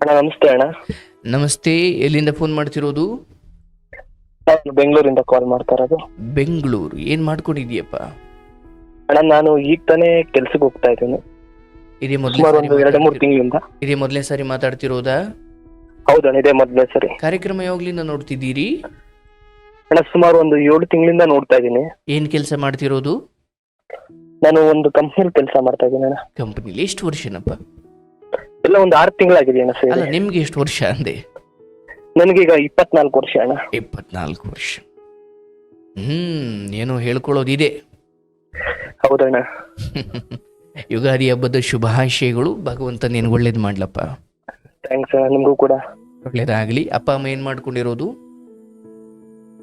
ಅಣ್ಣ ನಮಸ್ತೆ ಅಣ್ಣ. ನಮಸ್ತೆ ಎಲ್ಲಿಂದ ಫೋನ್ ಮಾಡ್ತಿರೋದು? ನಾನು ಬೆಂಗಳೂರಿಂದ ಕಾಲ್ ಮಾಡ್ತಾ ಇರೋದು. ಬೆಂಗಳೂರು ಏನ್ ಮಾಡ್ಕೊಂಡಿದ್ಯಪ್ಪ ಅಣ್ಣ ನಾನು ಈಗ ತಾನೇ ಕೆಲ್ಸಕ್ಕೆ ಹೋಗ್ತಾ ಇದ್ದೀನಿ. ಇದೇ ಮೊದಲೇ ಸುಮಾರು ಒಂದು ಎರಡು ಮೂರು ತಿಂಗಳಿಂದ. ಇದೇ ಮೊದಲನೇ ಸಾರಿ ಮಾತಾಡ್ತಿರೋದಾ? ಹೌದಣ್ಣ ಇದೇ ಮೊದಲೇ ಸರಿ. ಕಾರ್ಯಕ್ರಮ ಯಾವಾಗ್ಲಿಂದ ನೋಡ್ತಿದ್ದೀರಿ? ಅಣ್ಣ ಸುಮಾರು ಒಂದು ಏಳು ತಿಂಗಳಿಂದ ನೋಡ್ತಾ ಇದ್ದೀನಿ. ಏನ್ ಕೆಲಸ ಮಾಡ್ತಿರೋದು? ನಾನು ಒಂದು ಕಂಪ್ನಿಲಿ ಕೆಲಸ ಮಾಡ್ತಾ ಇದ್ದೀನಿ ಅಣ್ಣ. ಕಂಪನಿಲಿ ಎಷ್ಟು ವರ್ಷನಪ್ಪ? ಎಲ್ಲ ಒಂದು ಆರು ತಿಂಗಳಾಗಿದೆ ಅಣ್ಣ ಅಲ್ಲ ನಿಮ್ಗೆ ಎಷ್ಟು ವರ್ಷ ಅಂದೆ? ನನಗೀಗ ಇಪ್ಪತ್ನಾಲ್ಕು ವರ್ಷ ಅಣ್ಣ. ಇಪ್ಪತ್ನಾಲ್ಕು ವರ್ಷ. ಹ್ಮ್ ಏನೋ ಹೇಳ್ಕೊಳ್ಳೋದಿದೆ. ಹೌದಣ್ಣ. ಯುಗಾದಿ ಹಬ್ಬದ ಶುಭಾಶಯಗಳು. ಭಗವಂತ ನಿನ್ಗೆ ಒಳ್ಳೇದು ಮಾಡ್ಲಪ್ಪ. ಥ್ಯಾಂಕ್ಸ್ ಅಣ್ಣ ನಿಮಗೂ ಕೂಡ. ಒಳ್ಳೇದಾಗ್ಲಿ. ಅಪ್ಪ ಅಮ್ಮ ಏನ್ ಮಾಡ್ಕೊಂಡಿರೋದು?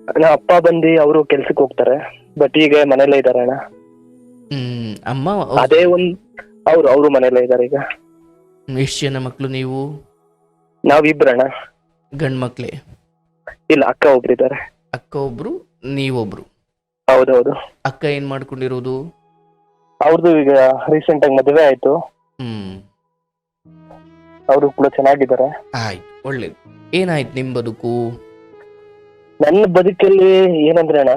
ಅಣ್ಣ ಅಪ್ಪ ಬಂದು ಅವರು ಕೆಲ್ಸಕ್ಕೆ ಹೋಗ್ತಾರೆ. ಬಟ್ ಈಗ ಮನೇಲೇ ಇದಾರೆ ಅಣ್ಣ. ಹ್ಮ್ ಅಮ್ಮ ಅದೇ ಒಂದ್ ಅವ್ರು ಅವರು ಮನೇಲೇ ಇದಾರೆ ಈಗ. ಎಷ್ಟು ಜನ ಮಕ್ಕಳು ನೀವು? ನಾವಿಬ್ರಣ್ಣ. ಗಂಡ್ ಮಕ್ಳೇ ಇಲ್ಲ ಅಕ್ಕ ಒಬ್ರು ಇದ್ದಾರೆ. ಅಕ್ಕ ಒಬ್ರು ನೀವೊಬ್ರು? ಹೌದೌದು. ಅಕ್ಕ ಏನ್ ಮಾಡ್ಕೊಂಡಿರೋದು? ಅವ್ರದ್ದು ಈಗ ರೀಸೆಂಟ್ ಆಗಿ ಮದುವೆ ಆಯ್ತು. ಹ್ಮ್. ಅವರು ಕೂಡ ಚೆನ್ನಾಗಿದ್ದಾರೆ. ಆಯ್ತು ಒಳ್ಳೇದು. ಏನಾಯ್ತು ನಿಮ್ ಬದುಕು? ನನ್ನ ಬದುಕಲ್ಲಿ ಏನಂದ್ರೆ ಅಣ್ಣ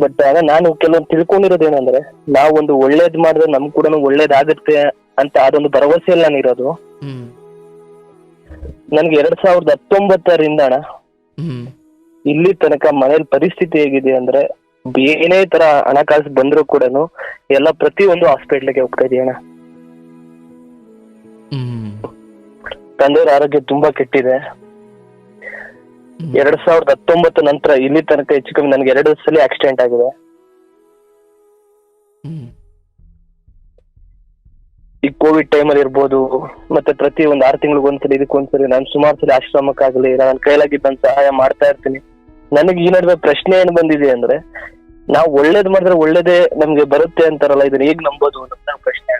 ಬಟ್ ಅಣ್ಣ ನಾನು ಕೆಲವೊಂದು ತಿಳ್ಕೊಂಡಿರೋದು ಏನಂದ್ರೆ ನಾವು ಒಂದು ಒಳ್ಳೇದ್ ಮಾಡಿದ್ರೆ ನಮ್ ಕೂಡ ಒಳ್ಳೇದಾಗುತ್ತೆ ಅಂತ ಅದೊಂದು ಭರವಸೆಯಲ್ಲಿ ನಾನು ಇರೋದು. ಹ್ಮ್. ನನ್ಗೆ ಎರಡ್ ಸಾವಿರದ ಹತ್ತೊಂಬತ್ತರಿಂದ ಅಣ್ಣ. ಹ್ಮ್. ಇಲ್ಲಿ ತನಕ ಮನೇಲಿ ಪರಿಸ್ಥಿತಿ ಹೇಗಿದೆ ಅಂದ್ರೆ ಏನೇ ತರ ಹಣಕಾಸು ಬಂದ್ರು ಕೂಡ ಎಲ್ಲ ಪ್ರತಿಯೊಂದು ಹಾಸ್ಪಿಟ್ಲಿಗೆ ಹೋಗ್ತಾ ಇದೀಯ ಅಣ್ಣ ಹ್ಮ್. ತಂದೆಯವ್ರ ಆರೋಗ್ಯ ತುಂಬಾ ಕೆಟ್ಟಿದೆ. ಎರಡ್ ಸಾವಿರದ ಹತ್ತೊಂಬತ್ತು ನಂತರ ಇಲ್ಲಿ ತನಕ ಹೆಚ್ಚು ಕಮ್ಮಿ ನನ್ಗೆ ಎರಡು ಸಲ ಆಕ್ಸಿಡೆಂಟ್ ಆಗಿದೆ. ಕೋವಿಡ್ ಟೈಮ್ ಅಲ್ಲಿ ಇರ್ಬೋದು ಮತ್ತೆ ಪ್ರತಿ ಒಂದ್ ಆರು ತಿಂಗಳಿಗೆ ಒಂದ್ಸಲಿ ಇದಕ್ಕೊಂದ್ಸಲಿ ನಾನು ಸುಮಾರು ಸಲ ಆಶ್ರಮಕ್ಕಾಗ್ಲಿ ನನ್ನ ಕೈಲಾಗಿದ್ದಂತ ಸಹಾಯ ಮಾಡ್ತಾ ಇರ್ತೀನಿ. ನನಗೆ ಈ ನಡುವೆ ಪ್ರಶ್ನೆ ಏನ್ ಬಂದಿದೆ ಅಂದ್ರೆ ನಾವು ಒಳ್ಳೇದ್ ಮಾಡಿದ್ರೆ ಒಳ್ಳೇದೇ ನಮ್ಗೆ ಬರುತ್ತೆ ಅಂತಾರಲ್ಲ ಇದನ್ನ ಹೇಗ್ ನಂಬೋದು ಅಂತ ಪ್ರಶ್ನೆ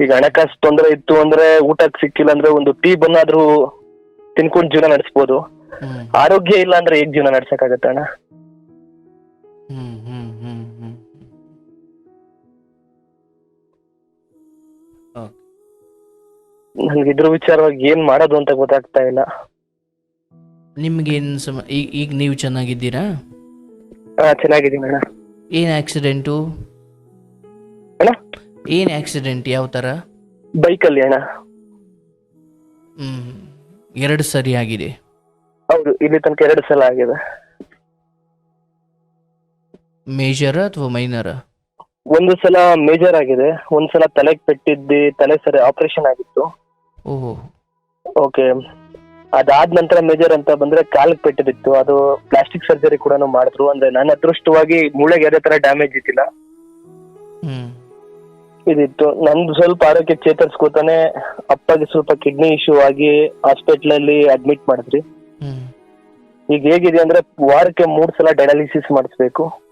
ಈಗ ಹಣಕಾಸು ತೊಂದರೆ ಇತ್ತು ಅಂದ್ರೆ ಊಟಕ್ಕೆ ಸಿಕ್ಕಿಲ್ಲ ಅಂದ್ರೆ ಒಂದು ಟೀ ಬನ್ನಾದ್ರೂ ತಿನ್ಕೊಂಡು ಜೀವನ ನಡೆಸ್ಬೋದು. ಆರೋಗ್ಯ ಇಲ್ಲ ಅಂದ್ರೆ ಹೇಗ್ ಜೀವನ ನಡ್ಸಕ್ಕಾಗತ್ತೆ ಅಣ್ಣ? ಹ್ಮ್ ಹ್ಮ್ ಹ್ಮ್. ನನ್ಗೆ ಇದ್ರ ವಿಚಾರವಾಗಿ ಏನ್ ಮಾಡೋದು ಅಂತ ಗೊತ್ತಾಗ್ತಾ ಇಲ್ಲ. ನಿಮ್ಗೇನು ಸಮ ಈಗ ಈಗ ನೀವು ಚೆನ್ನಾಗಿದ್ದೀರಾ? ಹಾ ಚೆನ್ನಾಗಿದ್ದೀನಿ ಅಣ್ಣ. ಏನ್ ಆಕ್ಸಿಡೆಂಟು? ಅಣ್ಣ? ಏನ್ ಆಕ್ಸಿಡೆಂಟ್ ಯಾವ ತರ? ಬೈಕಲ್ಲಿ ಅಣ್ಣ. ಹ್ಮ್ ಎರಡು ಸರಿ ಆಗಿದೆ. ಹೌದು ಇಲ್ಲಿ ತನಕ ಎರಡು ಸಲ ಆಗಿದೆ. ಮೇಜರ ಅಥವಾ ಮೈನರ? ಒಂದು ಸಲ ಮೇಜರ್ ಆಗಿದೆ. ಒಂದ್ ಸಲ ತಲೆಗೆ ಪೆಟ್ಟಿದ್ದಿ ತಲೆ ಸರಿ ಆಪರೇಷನ್ ಆಗಿತ್ತು. ಓಹೋ. ಓಕೆ ಅದಾದ ನಂತರ ಮೇಜರ್ ಅಂತ ಬಂದ್ರೆ ಕಾಲಿಗೆ ಪೆಟ್ಟಿದಿತ್ತು. ಅದು ಪ್ಲಾಸ್ಟಿಕ್ ಸರ್ಜರಿ ಕೂಡ ಮಾಡಿದ್ರು. ಅಂದ್ರೆ ನನ್ನ ಅದೃಷ್ಟವಾಗಿ ಮೂಳೆಗೆ ಯಾವುದೇ ತರ ಡ್ಯಾಮೇಜ್ ಇದ್ದಿಲ್ಲ. ಹ್ಮ್. ಇದಿತ್ತು. ನಂದು ಸ್ವಲ್ಪ ಆರೋಗ್ಯ ಚೇತರಿಸ್ಕೋತಾನೆ ಅಪ್ಪಗೆ ಸ್ವಲ್ಪ ಕಿಡ್ನಿ ಇಶ್ಯೂ ಆಗಿ ಹಾಸ್ಪಿಟಲ್ ಅಲ್ಲಿ ಅಡ್ಮಿಟ್ ಮಾಡಿದ್ರಿ. ಹ್ಮ್. ಈಗ ಹೇಗಿದೆ ಅಂದ್ರೆ ವಾರಕ್ಕೆ ಮೂರ್ ಸಲ ಡಯಾಲಿಸಿಸ್ ಮಾಡಿಸ್ಬೇಕು.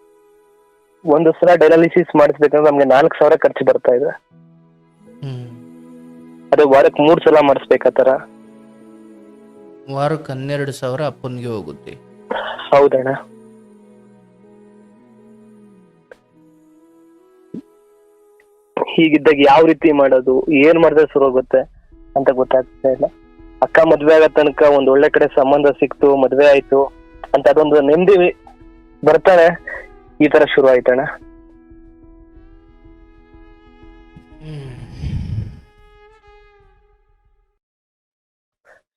ಒಂದು ಸಲ ಡಯಾಲಿಸಿಸ್ ಮಾಡಿಸ್ಬೇಕಂದ್ರೆ ನಮ್ಗೆ ನಾಲ್ಕು ಸಾವಿರ ಖರ್ಚು ಬರ್ತಾ ಇದೆ. ಅದು ವಾರಕ್ಕೆ ಮೂರ್ ಸಲ ಮಾಡಿಸ್ಬೇಕಾತರ ವಾರಕ್ಕೆ ಹನ್ನೆರಡು ಸಾವಿರ ಅಪ್ಪನಿಗೆ ಹೋಗುತ್ತೆ. ಹೌದಣ್ಣ. ಹೀಗಿದ್ದಾಗ ಯಾವ ರೀತಿ ಮಾಡೋದು ಏನ್ ಮಾಡಿದ್ರೆ ಶುರು ಹೋಗುತ್ತೆ ಅಂತ ಗೊತ್ತಾಗ್ತಾ ಇಲ್ಲ. ಅಕ್ಕ ಮದ್ವೆ ಆಗೋ ತನಕ ಒಂದ್ ಒಳ್ಳೆ ಕಡೆ ಸಂಬಂಧ ಸಿಕ್ತು ಮದ್ವೆ ಆಯ್ತು ಅಂತ ಅದೊಂದು ನೆಮ್ಮದಿ ಬರ್ತಾನೆ. ಈ ತರ ಶುರು ಆಯ್ತಣ್ಣ.